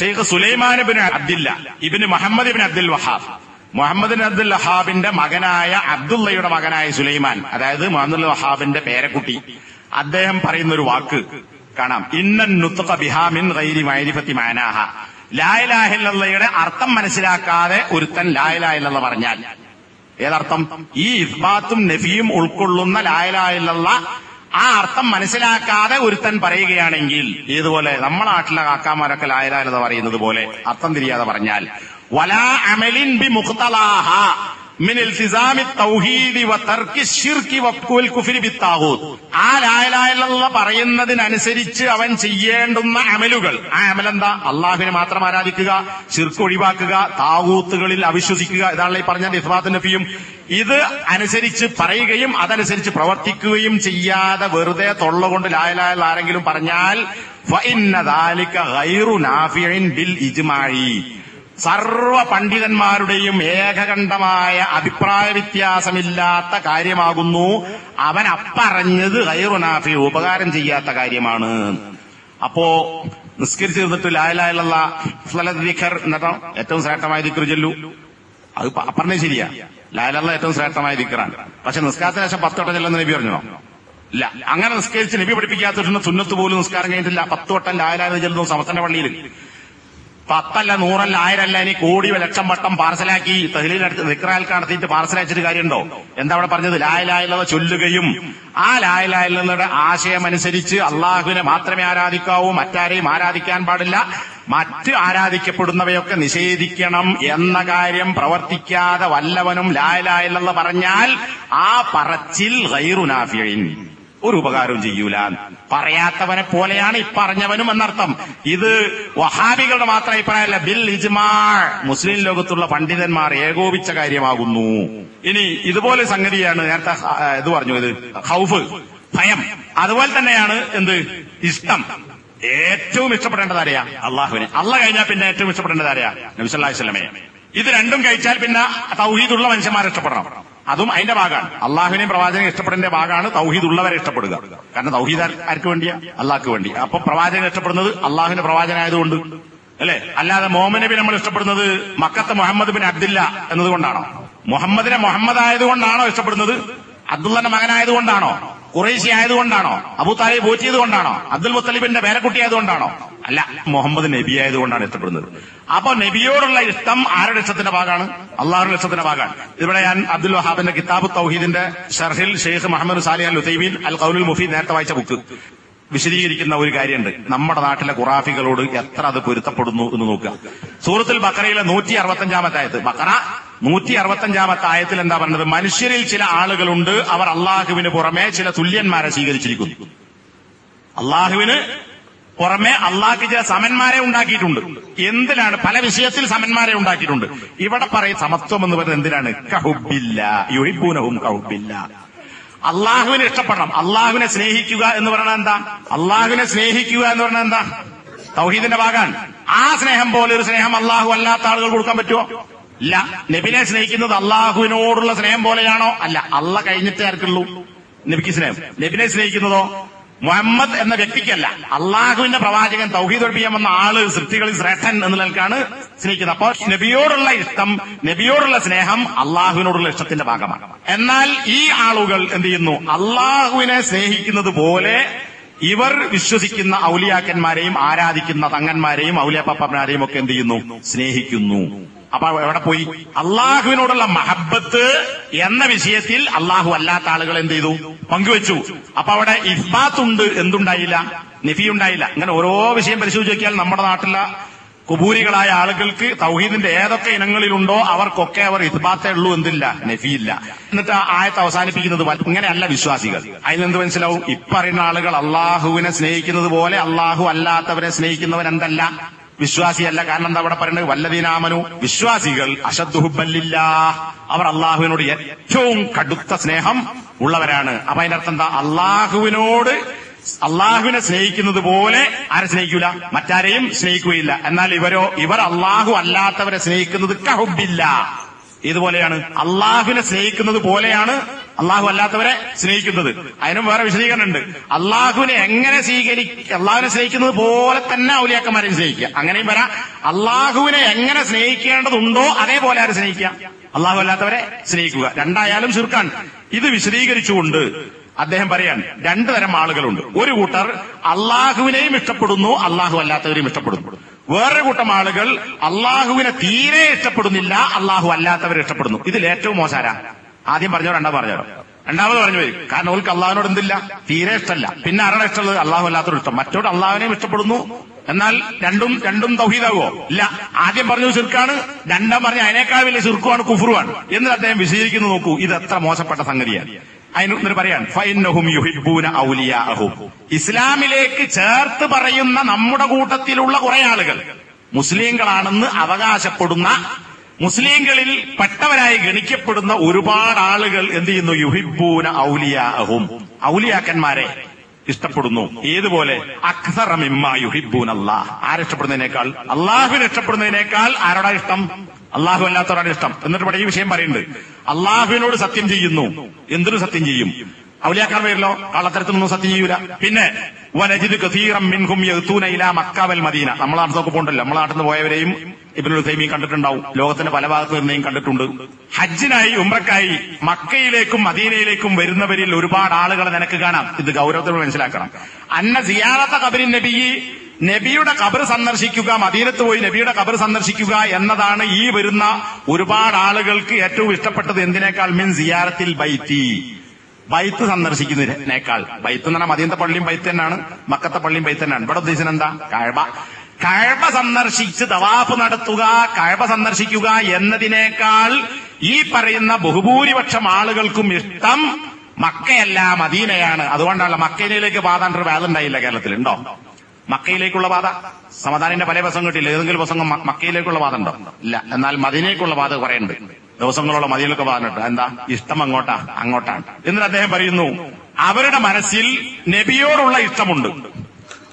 Sheikh Sulaiman bin Abdullah ibn Muhammad bin Abdul Wahhab. Muhammad Abdul വഹാബിന്റെ മകനായ അബ്ദുള്ളയുടെ മകനായ സുലൈമാൻ അതായത് മുഹമ്മദ് വഹാബിന്റെ പേരക്കുട്ടി. അദ്ദേഹം പറയുന്ന ഒരു വാക്ക് കാണാം. ഇന്നൻ നുത്തുക ബിഹാമിൻ ഗൈരി മൈരിഫത്തി മാനാഹ. ലായലാഹില്ലയുടെ അർത്ഥം മനസ്സിലാക്കാതെ ഒരുത്തൻ ലായലാഹില്ല പറഞ്ഞാൽ. ഏതർത്ഥം? ഈ ഇസ്ബാത്തും നഫിയും ഉൾക്കൊള്ളുന്ന ലായലാഹില്ല ആ അർത്ഥം മനസ്സിലാക്കാതെ ഒരുത്തൻ പറയുകയാണെങ്കിൽ ഇതുപോലെ നമ്മളെ നാട്ടിലെ കാക്കാമാരൊക്കെ ലായലാലത പറയുന്നത് പോലെ അർത്ഥം തിരിയാതെ പറഞ്ഞാൽ വലാ അമലിൻ ബി മുഖ്തലാഹ. തൗഹീദി വ തർക്കി ശിർക്കി വൽ കുഫ്രി ബിത്താഗൂത്ത് ആ ലായലായുള്ള പറയുന്നതിനനുസരിച്ച് അവൻ ചെയ്യേണ്ടുന്ന അമലുകൾ. ആ അമലെന്താ? അള്ളാഹുവിനെ മാത്രം ആരാധിക്കുക ശിർക്ക് ഒഴിവാക്കുക താകൂത്തുകളിൽ അവിശ്വസിക്കുക. ഇതാണല്ലോ ഈ പറഞ്ഞ ഇസ്ബാത്ത് നഫിയും. ഇത് അനുസരിച്ച് പറയുകയും അതനുസരിച്ച് പ്രവർത്തിക്കുകയും ചെയ്യാതെ വെറുതെ തൊള്ളുകൊണ്ട് ലായലായ ആരെങ്കിലും പറഞ്ഞാൽ ഫഇന്ന ദാലിക ഗൈറു നാഫിഇൻ ബിൽ ഇജ്മാഇ സർവ പണ്ഡിതന്മാരുടെയും ഏകകണ്ഠമായ അഭിപ്രായ വ്യത്യാസമില്ലാത്ത കാര്യമാകുന്നു. അവൻ അപ്പറഞ്ഞത് ഹൈറുനാഫി ഉപകാരം ചെയ്യാത്ത കാര്യമാണ്. അപ്പോ നിസ്കരിച്ചു തീർന്നിട്ട് ലായലായുള്ള ഫലദിഖർ എന്നിട്ടോ ഏറ്റവും ശ്രേഷ്ഠമായ ദിക്കർ ചൊല്ലു. അത് പറഞ്ഞേ ശരിയാ. ലായലുള്ള ഏറ്റവും ശ്രേഷ്ഠമായ ദിക്കറാണ് പക്ഷെ നിസ്കാരത്തിന് ശേഷം പത്ത് വട്ടം ചെല്ലുന്ന നബി പറഞ്ഞോ? ഇല്ല. അങ്ങനെ നിസ്കരിച്ച് നബി പഠിപ്പിക്കാത്ത സുന്നത്ത് പോലും നിസ്കാരം കഴിഞ്ഞിട്ടില്ല. പത്ത് വട്ടം ലായലായ ചെല്ലുന്നു സമസ്തന്റെ പള്ളിയിൽ. പത്തല്ല നൂറല്ല ആയിരല്ല ഇനി കോടി ലക്ഷം വട്ടം പാർസലാക്കി തഹലീലടുത്ത് നിക്രാൽ നടത്തിയിട്ട് പാർസലയച്ചിട്ട് കാര്യമുണ്ടോ? എന്താ അവിടെ പറഞ്ഞത്? ലായലായുള്ളവ ചൊല്ലുകയും ആ ലായലായുള്ളവരുടെ ആശയമനുസരിച്ച് അള്ളാഹുവിനെ മാത്രമേ ആരാധിക്കാവൂ മറ്റാരെയും ആരാധിക്കാൻ പാടില്ല. മറ്റ് ആരാധിക്കപ്പെടുന്നവയൊക്കെ നിഷേധിക്കണം എന്ന കാര്യം പ്രവർത്തിക്കാതെ വല്ലവനും ലായലായില്ലെന്ന് പറഞ്ഞാൽ ആ പറച്ചിൽ ഗൈറുനാഫിയൻ. ഒരു ഉപകാരവും ചെയ്യൂല. പറയാത്തവനെ പോലെയാണ് ഈ പറഞ്ഞവനും എന്നർത്ഥം. ഇത് വഹാബികളുടെ മാത്രം അഭിപ്രായമല്ല. ബിൽ ഇജ്മാ. മുസ്ലിം ലോകത്തുള്ള പണ്ഡിതന്മാർ ഏകോപിച്ച കാര്യമാകുന്നു. ഇനി ഇതുപോലെ സംഗതിയാണ് നേരത്തെ ഇത് പറഞ്ഞു ഇത് ഹൗഫ് ഭയം. അതുപോലെ തന്നെയാണ് എന്ത്? ഇഷ്ടം. ഏറ്റവും ഇഷ്ടപ്പെടേണ്ടത് ആരെയാ? അള്ളാഹുവിനെ. അള്ള കഴിഞ്ഞാൽ പിന്നെ ഏറ്റവും ഇഷ്ടപ്പെടേണ്ടത് ആരെയാ? നബിസല്ലാഹു സ്വലമയെ ഇത് രണ്ടും കഴിച്ചാൽ പിന്നെ തൗഹീദുള്ള മനുഷ്യന്മാരെ ഇഷ്ടപ്പെടണം. അതും അതിന്റെ ഭാഗമാണ്. അള്ളാഹുവിനെയും പ്രവാചകനെ ഇഷ്ടപ്പെടേണ്ട ഭാഗമാണ് തൗഹീദുള്ളവരെ ഇഷ്ടപ്പെടുക. കാരണം തൗഹീദ് ആർ- ആർക്ക് വേണ്ടിയാ? അള്ളാഹ്ക്ക് വേണ്ടി. അപ്പൊ പ്രവാചകൻ ഇഷ്ടപ്പെടുന്നത് അള്ളാഹുവിന്റെ പ്രവാചകനായതുകൊണ്ട്. അല്ലെ? അല്ലാതെ മോമനബി നബി നമ്മൾ ഇഷ്ടപ്പെടുന്നത് മക്കത്ത് മുഹമ്മദ് ബിൻ അബ്ദില്ല എന്നതുകൊണ്ടാണോ? മുഹമ്മദിനെ മുഹമ്മദ് ആയതുകൊണ്ടാണോ ഇഷ്ടപ്പെടുന്നത്? അബ്ദുള്ളന്റെ മകനായതുകൊണ്ടാണോ? ഖുറൈശി ആയതുകൊണ്ടാണോ? അബൂ താലിബ് പോറ്റിയത് കൊണ്ടാണോ അബ്ദുൽ മുത്തലിബിന്റെ പേരക്കുട്ടി ആയതുകൊണ്ടാണോ? അല്ല മുഹമ്മദ് നബി ആയതുകൊണ്ടാണ് ഇഷ്ടപ്പെടുന്നത് അപ്പൊ നബിയോടുള്ള ഇഷ്ടം ആരുടെ ഇഷ്ടത്തിന്റെ ഭാഗമാണ്? അള്ളാഹുടെ ഇഷ്ടത്തിന്റെ ഭാഗമാണ്. ഇവിടെ ഞാൻ അബ്ദുൽ വഹാബിന്റെ കിതാബ് തൗഹീദിന്റെ ഷർഹിൽ Sheikh Muhammad Salih al Uthaymeen al Qawl Mufeed നേരത്തെ വായിച്ച ബുക്ക്. വിശദീകരിക്കുന്ന ഒരു കാര്യമുണ്ട്. നമ്മുടെ നാട്ടിലെ ഖുറാഫികളോട് എത്ര അത് പൊരുത്തപ്പെടുന്നു എന്ന് നോക്കുക. സൂറത്തിൽ ബക്കറയിലെ നൂറ്റി അറുപത്തഞ്ചാമത്തെ ആയത്ത് ബക്കറ നൂറ്റി അറുപത്തഞ്ചാമത്തെ ആയത്തിൽ എന്താ പറഞ്ഞത്? മനുഷ്യരിൽ ചില ആളുകളുണ്ട്. അവർ അള്ളാഹുവിന് പുറമെ ചില തുല്യന്മാരെ സ്വീകരിച്ചിരിക്കുന്നു. അള്ളാഹുവിന് പുറമെ അള്ളാഹ്ക്ക് ചില സമന്മാരെ ഉണ്ടാക്കിയിട്ടുണ്ട്. എന്തിനാണ്? പല വിഷയത്തിൽ സമന്മാരെ ഉണ്ടാക്കിയിട്ടുണ്ട്. ഇവിടെ പറയും സമത്വം എന്ന് പറയുന്നത് എന്തിനാണ്? കഹുബില്ല. യുഹിബൂനഹും കഹുബില്ല. അള്ളാഹുവിനെ ഇഷ്ടപ്പെടണം. അള്ളാഹുവിനെ സ്നേഹിക്കുക എന്ന് പറഞ്ഞാൽ എന്താ? അള്ളാഹുവിനെ സ്നേഹിക്കുക എന്ന് പറഞ്ഞാൽ എന്താ? തൗഹീദിന്റെ ഭാഗമാണ്. ആ സ്നേഹം പോലെ ഒരു സ്നേഹം അള്ളാഹു അല്ലാത്ത ആളുകൾ കൊടുക്കാൻ പറ്റുമോ? ഇല്ല. നബിനെ സ്നേഹിക്കുന്നത് അള്ളാഹുവിനോടുള്ള സ്നേഹം പോലെയാണോ? അല്ല. അള്ള കഴിഞ്ഞിട്ടേ ആർക്കുള്ളൂ. നബിക്ക് സ്നേഹം. നബിനെ സ്നേഹിക്കുന്നതോ? മുഹമ്മദ് എന്ന വ്യക്തിക്കല്ല. അള്ളാഹുവിന്റെ പ്രവാചകൻ തൗഹീദ് ഒഴിപ്പിക്കാൻ വന്ന ആൾ സൃഷ്ടികളിൽ ശ്രേഷ്ഠൻ എന്ന നിലക്കാണ് സ്നേഹിക്കുന്നത്. അപ്പോൾ നബിയോടുള്ള ഇഷ്ടം നബിയോടുള്ള സ്നേഹം അള്ളാഹുവിനോടുള്ള ഇഷ്ടത്തിന്റെ ഭാഗമാണ്. എന്നാൽ ഈ ആളുകൾ എന്ത് ചെയ്യുന്നു? അള്ളാഹുവിനെ സ്നേഹിക്കുന്നത് പോലെ ഇവർ വിശ്വസിക്കുന്ന ഔലിയാക്കന്മാരെയും ആരാധിക്കുന്ന തങ്ങന്മാരെയും ഔലിയാപ്പാപ്പന്മാരെയും ഒക്കെ എന്ത് ചെയ്യുന്നു? സ്നേഹിക്കുന്നു. അപ്പൊ എവിടെ പോയി? അള്ളാഹുവിനോടുള്ള മഹബത്ത് എന്ന വിഷയത്തിൽ അള്ളാഹു അല്ലാത്ത ആളുകൾ എന്ത് ചെയ്തു? പങ്കുവെച്ചു. അപ്പൊ അവിടെ ഇഫ്ബാത്തുണ്ട് എന്തുണ്ടായില്ല? നിഫി ഉണ്ടായില്ല ഇങ്ങനെ ഓരോ വിഷയം പരിശോധിച്ച് നോക്കിയാൽ നമ്മുടെ നാട്ടിലെ കുബൂരികളായ ആളുകൾക്ക് തൗഹീദിന്റെ ഏതൊക്കെ ഇനങ്ങളിലുണ്ടോ അവർക്കൊക്കെ അവർ ഇത്ബാത്തേ ഉള്ളൂ എന്തില്ല? നഫിയില്ല. എന്നിട്ട് ആ ആയത്ത് അവസാനിപ്പിക്കുന്നത് ഇങ്ങനെയല്ല വിശ്വാസികൾ. അതിനെന്ത് മനസ്സിലാവും? ഇപ്പറയുന്ന ആളുകൾ അള്ളാഹുവിനെ സ്നേഹിക്കുന്നത് പോലെ അള്ളാഹു അല്ലാത്തവരെ സ്നേഹിക്കുന്നവരെന്തല്ല വിശ്വാസിയല്ല. കാരണം എന്താ അവിടെ പറയുന്നത് വല്ലതീനാമനു വിശ്വാസികൾ അശദ്ഹുബല്ലില്ല അവർ അള്ളാഹുവിനോട് ഏറ്റവും കടുത്ത സ്നേഹം ഉള്ളവരാണ്. അപ്പൊ അതിന്റെ അർത്ഥം എന്താ? അള്ളാഹുവിനോട് അള്ളാഹുവിനെ സ്നേഹിക്കുന്നത് പോലെ ആരെ സ്നേഹിക്കൂല? മറ്റാരെയും സ്നേഹിക്കുകയില്ല. എന്നാൽ ഇവരോ ഇവർ അള്ളാഹു അല്ലാത്തവരെ സ്നേഹിക്കുന്നത് കഹുബില്ല ഇതുപോലെയാണ്. അള്ളാഹുവിനെ സ്നേഹിക്കുന്നത് പോലെയാണ് അള്ളാഹു അല്ലാത്തവരെ സ്നേഹിക്കുന്നത്. അതിനും വേറെ വിശദീകരണം ഉണ്ട് അള്ളാഹുവിനെ എങ്ങനെ സ്വീകരി അള്ളാഹുവിനെ സ്നേഹിക്കുന്നത് പോലെ തന്നെ ഔലിയാക്കന്മാരെ സ്നേഹിക്കുക. അങ്ങനെയും വരാം. അള്ളാഹുവിനെ എങ്ങനെ സ്നേഹിക്കേണ്ടതുണ്ടോ അതേപോലെ ആര് സ്നേഹിക്കുക? അള്ളാഹു അല്ലാത്തവരെ സ്നേഹിക്കുക. രണ്ടായാലും ചുരുക്കാൻ ഇത് വിശദീകരിച്ചുകൊണ്ട് അദ്ദേഹം പറയാൻ രണ്ടു തരം ആളുകളുണ്ട്. ഒരു കൂട്ടർ അള്ളാഹുവിനെയും ഇഷ്ടപ്പെടുന്നു അള്ളാഹു അല്ലാത്തവരെയും ഇഷ്ടപ്പെടുന്നു. വേറൊരു കൂട്ടം ആളുകൾ അള്ളാഹുവിനെ തീരെ ഇഷ്ടപ്പെടുന്നില്ല അള്ളാഹു അല്ലാത്തവരെ ഇഷ്ടപ്പെടുന്നു. ഇതിൽ ഏറ്റവും മോശാരാ ആദ്യം പറഞ്ഞോ രണ്ടാമത് പറഞ്ഞോ? രണ്ടാമത് പറഞ്ഞു വരും. കാരണം അവർക്ക് അള്ളാഹുവിനോട് എന്തില്ല? തീരെ ഇഷ്ടമല്ല പിന്നെ ആരാണ് ഇഷ്ടമുള്ളത്? അള്ളാഹു അല്ലാത്തൊരു ഇഷ്ടം. മറ്റോട് അള്ളാഹുവിനെയും ഇഷ്ടപ്പെടുന്നു. എന്നാൽ രണ്ടും രണ്ടും തൗഹീദാവോ ഇല്ല. ആദ്യം പറഞ്ഞു ചെറുക്കാണ് രണ്ടാം പറഞ്ഞ അതിനേക്കാൾ വലിയ ചെറുക്കുമാണ് കുഫുറുമാണ് എന്നിട്ട് അദ്ദേഹം വിശദീകരിക്കുന്നു നോക്കൂ. ഇത് എത്ര മോശപ്പെട്ട സംഗതിയാണ്. അതിന് പറയാണ് ഫൈനഹും യുഹിബൂന ഔലിയാഹും ഇസ്ലാമിലേക്ക് ചേർത്ത് പറയുന്ന നമ്മുടെ കൂട്ടത്തിലുള്ള കുറെ ആളുകൾ മുസ്ലിങ്ങളാണെന്ന് അവകാശപ്പെടുന്ന മുസ്ലിങ്ങളിൽ പെട്ടവരായി ഗണിക്കപ്പെടുന്ന ഒരുപാട് ആളുകൾ എന്ത് ചെയ്യുന്നു? യുഹിബൂന ഔലിയാഹും ഔലിയാക്കന്മാരെ ഇഷ്ടപ്പെടുന്നു. ഏതുപോലെ? അക്സറമിമ്മ യുഹിബൂൻ അള്ളാഹ് ആരിഷ്ടപ്പെടുന്നതിനേക്കാൾ അള്ളാഹുവിനെ ഇഷ്ടപ്പെടുന്നതിനേക്കാൾ ആരോടാ ഇഷ്ടം? അള്ളാഹു അല്ലാത്തവരാണ് ഇഷ്ടം. എന്നിട്ട് ഇവിടെ ഈ വിഷയം പറയുന്നുണ്ട്. അള്ളാഹുവിനോട് സത്യം ചെയ്യുന്നു. എന്തിനു സത്യം ചെയ്യും? ഔലിയാക്കാൻ വരില്ലോ കള്ളത്തരത്തിനൊന്നും സത്യം ചെയ്യൂല. പിന്നെ വനജിദ് കസീറം മിൻഹും യഹ്തൂന ഇലാ മക്കാവൽ മദീന. നമ്മളെ നാട്ടിലൊക്കെ പോകണ്ടല്ലോ. നമ്മളെ നാട്ടിൽ നിന്ന് പോയവരെയും ഇബിനുൽ തൈമിയും കണ്ടിട്ടുണ്ടാവും. ലോകത്തിന്റെ പല ഭാഗത്തു നിന്നെയും കണ്ടിട്ടുണ്ട്. ഹജ്ജിനായി ഉമ്രക്കായി മക്കയിലേക്കും മദീനയിലേക്കും വരുന്നവരിൽ ഒരുപാട് ആളുകളെ നിനക്ക് കാണാം. ഇത് ഗൗരവത്തോട് മനസ്സിലാക്കണം. അന്ന സിയാറത്ത കബരി നബി നബിയുടെ കബർ സന്ദർശിക്കുക മദീനത്ത് പോയി നബിയുടെ കബർ സന്ദർശിക്കുക എന്നതാണ് ഈ വരുന്ന ഒരുപാട് ആളുകൾക്ക് ഏറ്റവും ഇഷ്ടപ്പെട്ടത് എന്തിനേക്കാൾ? മിൻ സിയാറത്തിൽ ബൈത്തി. ബൈത്ത് സന്ദർശിക്കുന്നതിനേക്കാൾ. ബൈത്ത് എന്ന് പറഞ്ഞാൽ മദീനത്തെ പള്ളിയും ബൈത്ത് തന്നെയാണ്. മക്കത്തെ പള്ളിയും ബൈത്ത് തന്നെയാണ്. ഇവിടെ ഉദ്ദേശം എന്താ കഴബ. കഴബ സന്ദർശിച്ച് തവാഫ് നടത്തുക കഴബ സന്ദർശിക്കുക എന്നതിനേക്കാൾ ഈ പറയുന്ന ബഹുഭൂരിപക്ഷം ആളുകൾക്കും ഇഷ്ടം മക്കയല്ല മദീനയാണ്. അതുകൊണ്ടാണ് മക്കയിലേക്ക് പാതാണ്ടൊരു വേദണ്ടായില്ല കേരളത്തിൽ. ഉണ്ടോ? മക്കയിലേക്കുള്ള പാത? സമാധാനിന്റെ പല പ്രസംഗം കിട്ടിയില്ല. ഏതെങ്കിലും പ്രസംഗം മക്കയിലേക്കുള്ള പാത ഉണ്ടോ? ഇല്ല. എന്നാൽ മദീനയ്ക്കുള്ള പാത കുറയുണ്ട് ദിവസങ്ങളോളം മതിയിലൊക്കെ പറഞ്ഞിട്ട് എന്താ? ഇഷ്ടം അങ്ങോട്ടാ അങ്ങോട്ടാണ് എന്നിട്ട് അദ്ദേഹം പറയുന്നു അവരുടെ മനസ്സിൽ നബിയോടുള്ള ഇഷ്ടമുണ്ട്.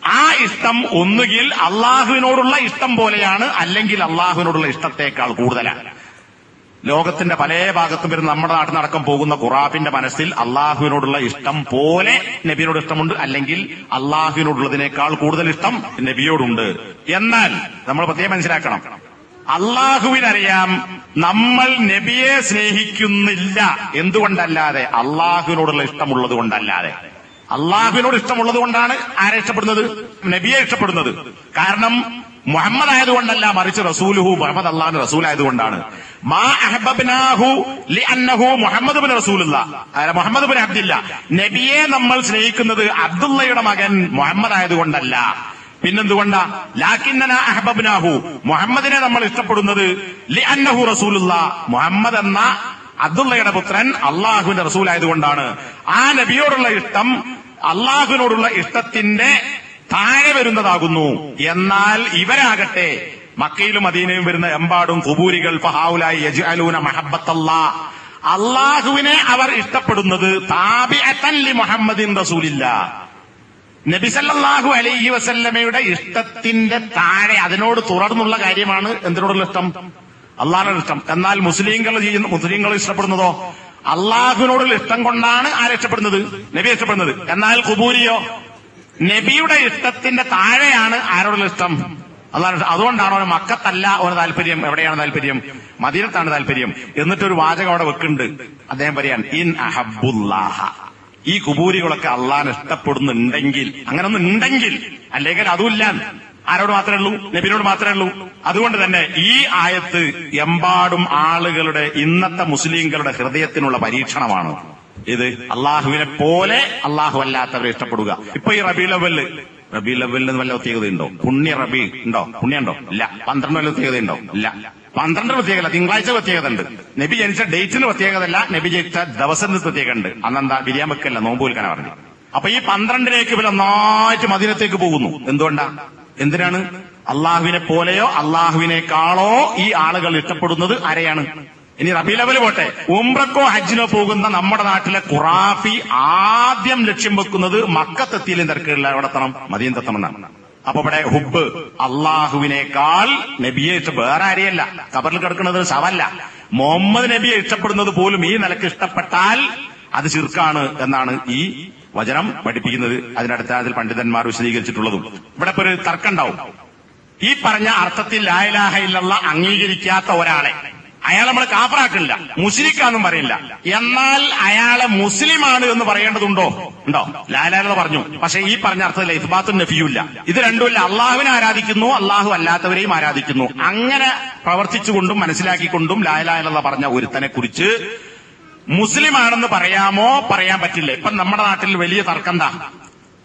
ആ ഇഷ്ടം ഒന്നുകിൽ അള്ളാഹുവിനോടുള്ള ഇഷ്ടം പോലെയാണ് അല്ലെങ്കിൽ അള്ളാഹുവിനോടുള്ള ഇഷ്ടത്തെക്കാൾ കൂടുതലാണ് ലോകത്തിന്റെ പല ഭാഗത്തും വരുന്ന നമ്മുടെ നാട്ടിൽ നടക്കാൻ പോകുന്ന ഖുറാഫിന്റെ മനസ്സിൽ അള്ളാഹുവിനോടുള്ള ഇഷ്ടം പോലെ നബിയോട് ഇഷ്ടമുണ്ട് അല്ലെങ്കിൽ അള്ളാഹുവിനോടുള്ളതിനേക്കാൾ കൂടുതൽ ഇഷ്ടം നബിയോടുണ്ട്. എന്നാൽ നമ്മൾ പ്രത്യേകം മനസ്സിലാക്കണം അള്ളാഹുവിനറിയാം നമ്മൾ നബിയെ സ്നേഹിക്കുന്നില്ല. എന്തുകൊണ്ടല്ലാതെ? അള്ളാഹുവിനോടുള്ള ഇഷ്ടമുള്ളത് കൊണ്ടല്ലാതെ. അള്ളാഹുവിനോട് ഇഷ്ടമുള്ളത് കൊണ്ടാണ് ആരെ ഇഷ്ടപ്പെടുന്നത്? നബിയെ ഇഷ്ടപ്പെടുന്നത്. കാരണം മുഹമ്മദ് ആയതുകൊണ്ടല്ല മറിച്ച് റസൂലുഹു മുഹമ്മദ് അള്ളാഹു റസൂൽ ആയതുകൊണ്ടാണ് മാ അഹബബ്നാഹു ലി അന്നഹു മുഹമ്മദ് ബിൻ റസൂലുള്ള മുഹമ്മദ് ബിൻ അബ്ദില്ല. നബിയെ നമ്മൾ സ്നേഹിക്കുന്നത് അബ്ദുള്ളയുടെ മകൻ മുഹമ്മദ് ആയതുകൊണ്ടല്ല. പിന്നെന്തുകൊണ്ടാ? ലാക്കിന്നന അഹബബ്നാഹു. മുഹമ്മദിനെ നമ്മൾ ഇഷ്ടപ്പെടുന്നത് ലി അന്നഹു റസൂലുള്ള. മുഹമ്മദ് എന്ന അബ്ദുള്ളയുടെ പുത്രൻ അള്ളാഹുവിന്റെ റസൂലായതുകൊണ്ടാണ്. ആ നബിയോടുള്ള ഇഷ്ടം അള്ളാഹുവിനോടുള്ള ഇഷ്ടത്തിന്റെ താഴെ വരുന്നതാകുന്നു. എന്നാൽ ഇവരാകട്ടെ മക്കയിലും മദീനയും വരുന്ന എമ്പാടും കുബൂരികൾ ഫഹാവുലായി യജ്അലൂന മഹബത്തല്ലാ അള്ളാഹുവിനെ അവർ ഇഷ്ടപ്പെടുന്നത് താബിഅത്തൻ ലി മുഹമ്മദിൻ റസൂലില്ല. നബിസല്ലാഹു അലൈഹി വസല്ലമയുടെ ഇഷ്ടത്തിന്റെ താഴെ അതിനോട് തുടർന്നുള്ള കാര്യമാണ് എന്തിനോടുള്ള ഇഷ്ടം? അള്ളാഹിനോട് ഇഷ്ടം. എന്നാൽ മുസ്ലിങ്ങൾ ചെയ്യുന്ന മുസ്ലിങ്ങൾ ഇഷ്ടപ്പെടുന്നതോ അള്ളാഹുവിനോടുള്ള ഇഷ്ടം കൊണ്ടാണ് ആരെ ഇഷ്ടപ്പെടുന്നത്? നബി ഇഷ്ടപ്പെടുന്നത്. എന്നാൽ കുബൂരിയോ നബിയുടെ ഇഷ്ടത്തിന്റെ താഴെയാണ് ആരോടുള്ള ഇഷ്ടം? അള്ളാഹ് അതുകൊണ്ടാണ് അവന് മക്കത്തല്ല അവന് താല്പര്യം. എവിടെയാണ് താല്പര്യം? മദീനത്താണ് താല്പര്യം. എന്നിട്ടൊരു വാചകം അവിടെ വെക്കുന്നുണ്ട്. അദ്ദേഹം പറയാൻ ഇൻ അഹബുല്ലാഹ ഈ കുബൂരികളൊക്കെ അള്ളാൻ ഇഷ്ടപ്പെടുന്നുണ്ടെങ്കിൽ അങ്ങനെ ഒന്നും ഉണ്ടെങ്കിൽ അല്ലെങ്കിൽ അതുമില്ല. ആരോട് മാത്രമേ ഉള്ളൂ? നബിനോട് മാത്രമേ ഉള്ളൂ? അതുകൊണ്ട് തന്നെ ഈ ആയത്ത് എമ്പാടും ആളുകളുടെ ഇന്നത്തെ മുസ്ലിംകളുടെ ഹൃദയത്തിനുള്ള പരീക്ഷണമാണ്. ഇത് അള്ളാഹുവിനെ പോലെ അള്ളാഹു അല്ലാത്തവരെ ഇഷ്ടപ്പെടുക. ഇപ്പൊ ഈ റബി ലവൽ റബി ലവലിന് വല്ല പ്രത്യേകത ഉണ്ടോ പുണ്യ റബി ഉണ്ടോ? പുണ്യുണ്ടോ ഇല്ല. പന്ത്രണ്ട് വല്ല പ്രത്യേകത ഉണ്ടോ ഇല്ല. പന്ത്രണ്ട് പ്രത്യേകത തിങ്കളാഴ്ച പ്രത്യേകത ഉണ്ട്. നബി ജനിച്ച ഡേറ്റിന് പ്രത്യേകത അല്ല നബി ജനിച്ച ദിവസത്തിന് പ്രത്യേകത ഉണ്ട്. അന്നെന്താ ബിരിയാൻ വെക്കല്ല നോമ്പ് വിൽക്കാൻ പറഞ്ഞു അപ്പൊ ഈ പന്ത്രണ്ടിലേക്ക് ഇവർ നന്നായിട്ട് മദിനത്തേക്ക് പോകുന്നു. എന്തുകൊണ്ടാ? എന്തിനാണ്? അള്ളാഹുവിനെ പോലെയോ അള്ളാഹുവിനേക്കാളോ ഈ ആളുകൾ ഇഷ്ടപ്പെടുന്നത് ആരെയാണ്? ഇനി റബി ലെവൽ പോട്ടെ. ഉംറക്കോ ഹജ്ജിനോ പോകുന്ന നമ്മുടെ നാട്ടിലെ ഖുറാഫി ആദ്യം ലക്ഷ്യം വെക്കുന്നത് മക്കത്തെത്തിയിലും തിരക്കുകളിൽ അവിടെ എത്തണം? മദീൻ എത്തണമെന്നാണ് അപ്പൊ ഇവിടെ ഹുബ് അള്ളാഹുവിനേക്കാൾ നബിയെ ഇഷ്ടം വേറെ ആരെയല്ല. കബറിൽ കിടക്കുന്നത് ശവല്ല മുഹമ്മദ് നബിയെ ഇഷ്ടപ്പെടുന്നത് പോലും ഈ നിലയ്ക്ക് ഇഷ്ടപ്പെട്ടാൽ അത് ചിർക്കാണ് എന്നാണ് ഈ വചനം പഠിപ്പിക്കുന്നത്. അതിനടിസ്ഥാനത്തിൽ പണ്ഡിതന്മാർ വിശദീകരിച്ചിട്ടുള്ളതും. ഇവിടെ ഒരു തർക്കം ഉണ്ടാവും. ഈ പറഞ്ഞ അർത്ഥത്തിൽ ലായലാഹയിലുള്ള അംഗീകരിക്കാത്ത ഒരാളെ അയാൾ നമ്മളെ കാപ്പറാക്കില്ല മുസ്ലിക്കാന്നും പറയില്ല. എന്നാൽ അയാളെ മുസ്ലിമാണ് എന്ന് പറയേണ്ടതുണ്ടോ? ഉണ്ടോ? ലാലാല പറഞ്ഞു പക്ഷെ ഈ പറഞ്ഞ അർത്ഥത്തിൽ ഇസ്ബാത്തും നഫിയുമില്ല ഇത് രണ്ടുമില്ല അള്ളാഹുവിനെ ആരാധിക്കുന്നു അള്ളാഹു അല്ലാത്തവരെയും ആരാധിക്കുന്നു. അങ്ങനെ പ്രവർത്തിച്ചുകൊണ്ടും മനസ്സിലാക്കിക്കൊണ്ടും ലായലാല പറഞ്ഞ ഒരുത്തനെ കുറിച്ച് മുസ്ലിമാണെന്ന് പറയാമോ പറയാൻ പറ്റില്ല. ഇപ്പൊ നമ്മുടെ നാട്ടിൽ വലിയ തർക്കം എന്താ?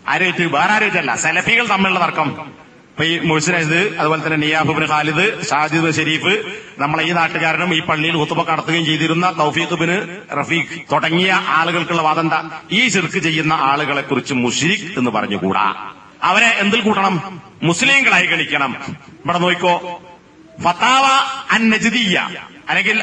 ആരുമായിട്ട് വേറെ ആരുമായിട്ടല്ല സെലഫികൾ തമ്മിലുള്ള തർക്കം. ഈ മുഴ്സിനത് അതുപോലെ തന്നെ നിയാബുബിന് ഖാലിദ് ഷാജിദ് ഷെരീഫ് നമ്മളെ ഈ നാട്ടുകാരനും ഈ പള്ളിയിൽ കുത്തുബ നടത്തുകയും ചെയ്തിരുന്ന തൗഫീഖ് റഫീഖ് തുടങ്ങിയ ആളുകൾക്കുള്ള വാദം ഈ ശിർക്ക് ചെയ്യുന്ന ആളുകളെ കുറിച്ച് മുഷിരിഖ് എന്ന് പറഞ്ഞുകൂടാ. അവരെ എന്തിൽ കൂട്ടണം? മുസ്ലിങ്ങളായി ഗണിക്കണം. ഇവിടെ നോക്കോ. ഫത്താവ അൻ നജ്ദിയ അല്ലെങ്കിൽ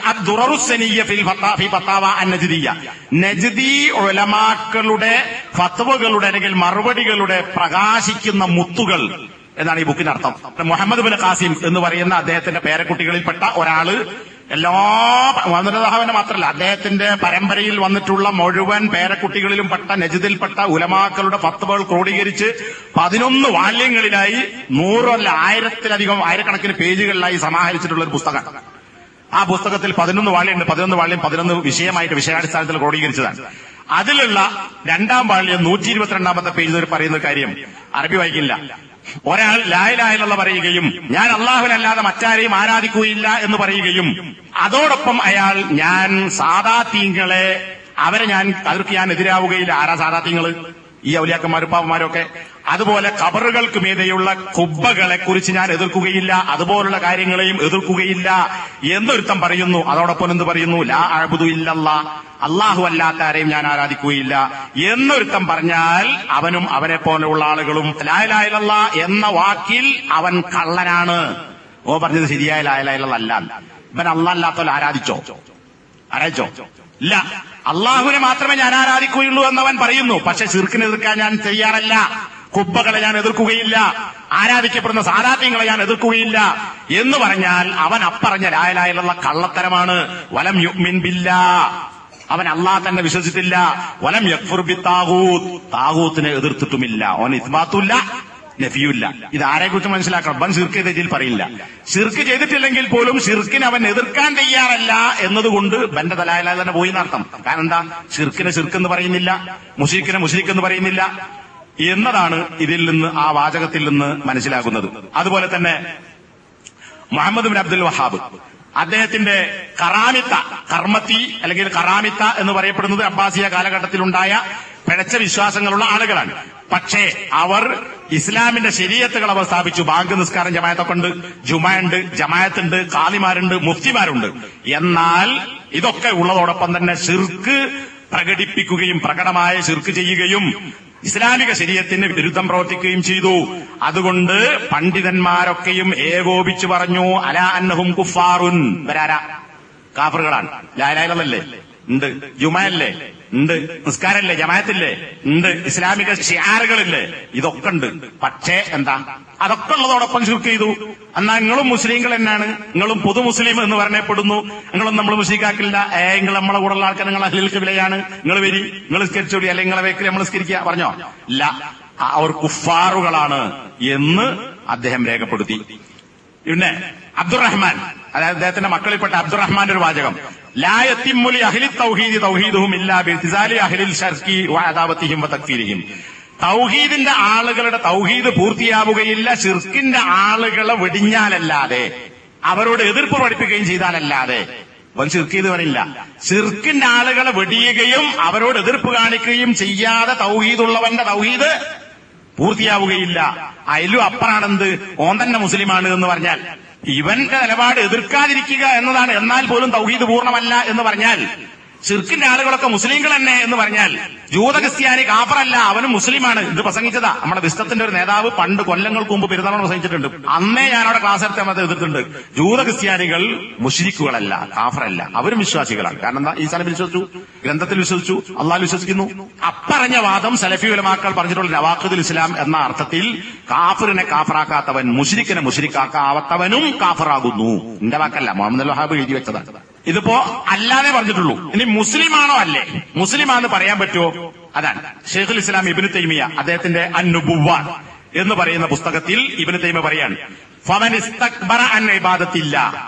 നജ്ദി ഉലമാക്കളുടെ ഫത്വകളുടെ അല്ലെങ്കിൽ മറുപടികളുടെ പ്രകാശിക്കുന്ന മുത്തുകൾ എന്നാണ് ഈ ബുക്കിന്റെ അർത്ഥം. മുഹമ്മദ് ബിൻ ഖാസിം എന്ന് പറയുന്ന അദ്ദേഹത്തിന്റെ പേരക്കുട്ടികളിൽപ്പെട്ട ഒരാൾ എല്ലാ സഹാബിന്റെ മാത്രമല്ല അദ്ദേഹത്തിന്റെ പരമ്പരയിൽ വന്നിട്ടുള്ള മുഴുവൻ പേരക്കുട്ടികളിലും പെട്ട നജിദിൽപ്പെട്ട ഉലമാക്കളുടെ ഫത്തുവകൾ ക്രോഡീകരിച്ച് പതിനൊന്ന് വാല്യങ്ങളിലായി നൂറല്ല ആയിരത്തിലധികം ആയിരക്കണക്കിന് പേജുകളിലായി സമാഹരിച്ചിട്ടുള്ള ഒരു പുസ്തകമാണ് ആ പുസ്തകത്തിൽ പതിനൊന്ന് വാള്യമുണ്ട് പതിനൊന്ന് വാള്യം പതിനൊന്ന് വിഷയമായിട്ട് വിഷയാടിസ്ഥാനത്തിൽ ക്രോഡീകരിച്ചതാണ്. അതിലുള്ള രണ്ടാം വാള്യം നൂറ്റി ഇരുപത്തിരണ്ടാമത്തെ പേജിൽ പറയുന്ന ഒരു കാര്യം അറബി വായിക്കില്ല. ഒരാൾ ലായലായെന്നുള്ള പറയുകയും ഞാൻ അള്ളാഹുവിനല്ലാതെ മറ്റാരെയും ആരാധിക്കുകയില്ല എന്ന് പറയുകയും അതോടൊപ്പം അയാൾ ഞാൻ സാദാത്തീങ്ങളെ അവരെ ഞാൻ അവർക്ക് ഞാൻ എതിരാവുകയില്ല. ആരാ സാദാത്തീങ്ങൾ ഈ ഔലിയാക്കന്മാരും പാവന്മാരും ഒക്കെ അതുപോലെ കബറുകൾക്ക് മീതെയുള്ള കുബ്ബകളെ കുറിച്ച് ഞാൻ എതിർക്കുകയില്ല അതുപോലുള്ള കാര്യങ്ങളെയും എതിർക്കുകയില്ല എന്നൊരുത്തം പറയുന്നു. അതോടൊപ്പം എന്ത് പറയുന്നു? ലാ അഴബുദു ഇല്ലല്ല അള്ളാഹു അല്ലാത്ത ആരെയും ഞാൻ ആരാധിക്കുകയില്ല എന്നൊരുത്തം പറഞ്ഞാൽ അവനും അവനെ പോലെയുള്ള ആളുകളും ലായലായലല്ല എന്ന വാക്കിൽ അവൻ കള്ളനാണ്. ഓ പറഞ്ഞത് ശരിയായ ലായലായലല്ല ഇവൻ അള്ളാഹല്ലാത്ത ആരാധിച്ചോ? ആരാധിച്ചോ? ഇല്ല. അള്ളാഹുവിനെ മാത്രമേ ഞാൻ ആരാധിക്കുകയുള്ളൂ എന്നവൻ പറയുന്നു. പക്ഷെ ശിർക്കിനെ എതിർക്കാൻ ഞാൻ തയ്യാറല്ല. കുബ്ബകളെ ഞാൻ എതിർക്കുകയില്ല. ആരാധിക്കപ്പെടുന്ന സാരാധ്യങ്ങളെ ഞാൻ എതിർക്കുകയില്ല. എന്ന് പറഞ്ഞാൽ അവൻ അപ്പറഞ്ഞ ലായലായുള്ള കള്ളത്തരമാണ്. വലം യുഗ്മിൻ ബില്ല. അവൻ അള്ളാഹ് തന്നെ വിശ്വസിച്ചിട്ടില്ല. വലം യക്ഫുർ ബി താഹൂത്ത് താഹൂത്തിനെ എതിർത്തിട്ടുമില്ല. അവൻ ഇസ്ബാത്തുമില്ല നഫിയുമില്ല ഇത് ആരെ കുറിച്ച് മനസ്സിലാക്കണം അവൻ സിർക്ക് ചെയ്തതിൽ പറയില്ല. സിർക്ക് ചെയ്തിട്ടില്ലെങ്കിൽ പോലും സിർക്കിന് അവൻ എതിർക്കാൻ തയ്യാറല്ല എന്നതുകൊണ്ട് ബന്റെ തലായാലും തന്നെ പോയി എന്നർത്ഥം. കാരണം എന്താ? സിർക്കിന് സിർക്ക് എന്ന് പറയുന്നില്ല. മുഷീഖിനെ മുഷീഖ് എന്ന് പറയുന്നില്ല. എന്നതാണ് ഇതിൽ നിന്ന് ആ വാചകത്തിൽ നിന്ന് മനസ്സിലാകുന്നത്. അതുപോലെ തന്നെ മുഹമ്മദ് ബിൻ അബ്ദുൽ വഹാബ് അദ്ദേഹത്തിന്റെ കറാമിത്ത കർമ്മത്തി അല്ലെങ്കിൽ കറാമിത്ത എന്ന് പറയപ്പെടുന്നത് അബ്ബാസിയ കാലഘട്ടത്തിലുണ്ടായ പിഴച്ച വിശ്വാസങ്ങളുള്ള ആളുകളാണ്. പക്ഷേ അവർ ഇസ്ലാമിന്റെ ശരീരത്തുകൾ അവർ സ്ഥാപിച്ചു. ബാങ്ക് നിസ്കാരം ജമായത്തൊക്കെ ഉണ്ട് ജുമായുണ്ട് ജമായത്തുണ്ട് കാലിമാരുണ്ട് മുഫ്തിമാരുണ്ട്. എന്നാൽ ഇതൊക്കെ ഉള്ളതോടൊപ്പം തന്നെ ഷിർക്ക് പ്രകടിപ്പിക്കുകയും പ്രകടമായ ശിർക്ക് ചെയ്യുകയും ഇസ്ലാമിക ശരീരത്തിന് വിരുദ്ധം പ്രവർത്തിക്കുകയും ചെയ്തു. അതുകൊണ്ട് പണ്ഡിതന്മാരൊക്കെയും ഏകോപിച്ചു പറഞ്ഞു അല അന്നഹും കുഫാറുൻ വരാരാ കാഫറുകളാണ്. ലാലാലല്ലേ ഉണ്ട്. ജുമയല്ലേ ഉണ്ട്. നിസ്കാരല്ലേ ജമായത്തില്ലേ ഉണ്ട്. ഇസ്ലാമിക ഷിയാറുകളില്ലേ ഇതൊക്കെ ഉണ്ട്. പക്ഷേ എന്താ? അതൊക്കെ ഉള്ളതോടൊപ്പം ചുരുക്ക് ചെയ്തു. എന്നാ നിങ്ങളും മുസ്ലിങ്ങൾ തന്നെയാണ്. നിങ്ങളും പൊതു മുസ്ലിം എന്ന് പറഞ്ഞപ്പെടുന്നു. നിങ്ങളും നമ്മൾ മുസ്ലിക്കാക്കില്ല ഏ നിങ്ങൾ നമ്മളെ കൂടെ ഉള്ള ആൾക്കാർ നിങ്ങൾ അഹ്ലിൽക്ക് വിലയാണ്. നിങ്ങൾ വരി. നിങ്ങൾ സ്കരിച്ചോടി അല്ലെങ്കിൽ നിങ്ങളെ വേക്കിൽ നമ്മൾ സ്കരിക്കുക പറഞ്ഞോ? ഇല്ല. അവർ കുഫാറുകളാണ് എന്ന് അദ്ദേഹം രേഖപ്പെടുത്തി. പിന്നെ അബ്ദുറഹ്മാൻ. അതായത് അദ്ദേഹത്തിന്റെ മക്കളിൽപ്പെട്ട അബ്ദുറഹ്മാന്റെ ഒരു വാചകം. ലായത്തിമുലി അഹ്ലി തൗഹീദി തൗഹീദുഹും ഇല്ലാ ബിൽത്തിസാലി അഹ്ലിൽ ഷർക്കി വഅദാവത്തിഹിം വതക്ഫീരിഹിം തൗഹീദിന്റെ ആളുകളുടെ തൗഹീദ് പൂർത്തിയാവുകയില്ല ഷിർക്കിന്റെ ആളുകളെ വെടിഞ്ഞാലല്ലാതെ അവരോട് എതിർപ്പ് പഠിപ്പിക്കുകയും ചെയ്താലല്ലാതെ. അവൻ ഷിർക്ക് ചെയ്ത് പറയില്ല ഷിർക്കിന്റെ ആളുകളെ വെടിയുകയും അവരോട് എതിർപ്പ് കാണിക്കുകയും ചെയ്യാതെ തൗഹീദുള്ളവന്റെ തൗഹീദ് പൂർത്തിയാവുകയില്ല. അതിലും അപ്പറാണെന്ത്? ഓൻ തന്നെ മുസ്ലിമാണ് എന്ന് പറഞ്ഞാൽ ഇവന്റെ നിലപാട് എതിർക്കാതിരിക്കുക എന്നതാണ് എന്നാൽ പോലും തൗഹീദ് പൂർണമല്ല എന്ന് പറഞ്ഞാൽ ഷിർക്കിന്റെ ആളുകളൊക്കെ മുസ്ലിങ്ങൾ തന്നെ എന്ന് പറഞ്ഞാൽ ജൂത ക്രിസ്ത്യാനി കാപ്പറല്ല അവനും മുസ്ലിമാണ് ഇത് പ്രസംഗിച്ചതാ. നമ്മുടെ വിസ്തത്തിന്റെ ഒരു നേതാവ് പണ്ട് കൊല്ലങ്ങൾക്ക് മുമ്പ് പെരുന്നാൾ പ്രസംഗിച്ചിട്ടുണ്ട്. അന്നേ ഞാൻ അവിടെ ക്ലാസ് എടുത്ത മതം എതിർത്തിട്ടുണ്ട് ജൂത ക്രിസ്ത്യാനികൾ മുഷിരിക്കുകളല്ല കാഫറല്ല അവരും വിശ്വാസികളാണ്. കാരണം എന്താ? ഈ സ്ഥലം വിശ്വസിച്ചു ഗ്രന്ഥത്തിൽ വിശ്വസിച്ചു അള്ളാഹ് വിശ്വസിക്കുന്നു. അപ്പറഞ്ഞ വാദം സലഫി ഉലമാക്കൾ പറഞ്ഞിട്ടുള്ള നവാഖുദുൽ ഇസ്ലാം എന്ന അർത്ഥത്തിൽ കാഫറിനെ കാഫറാക്കാത്തവൻ മുഷിരിക്കിനെ മുഷിരിക്കാക്കാത്തവനും കാഫറാകുന്നു. എന്റെ വാക്കല്ല മുഹമ്മദ് വഹാബ് എഴുതി വെച്ചതാണ്. ഇതിപ്പോ അല്ലാതെ പറഞ്ഞിട്ടുള്ളൂ. ഇനി മുസ്ലിമാണോ അല്ലേ? മുസ്ലിമാന്ന് പറയാൻ പറ്റുമോ? അതാണ്. ഷെയ്ഖുൽ ഇസ്ലാം ഇബിന് തൈമിയ അദ്ദേഹത്തിന്റെ അന്നുബുവ എന്ന് പറയുന്ന പുസ്തകത്തിൽ ഇബിന് തൈമ പറയാണ്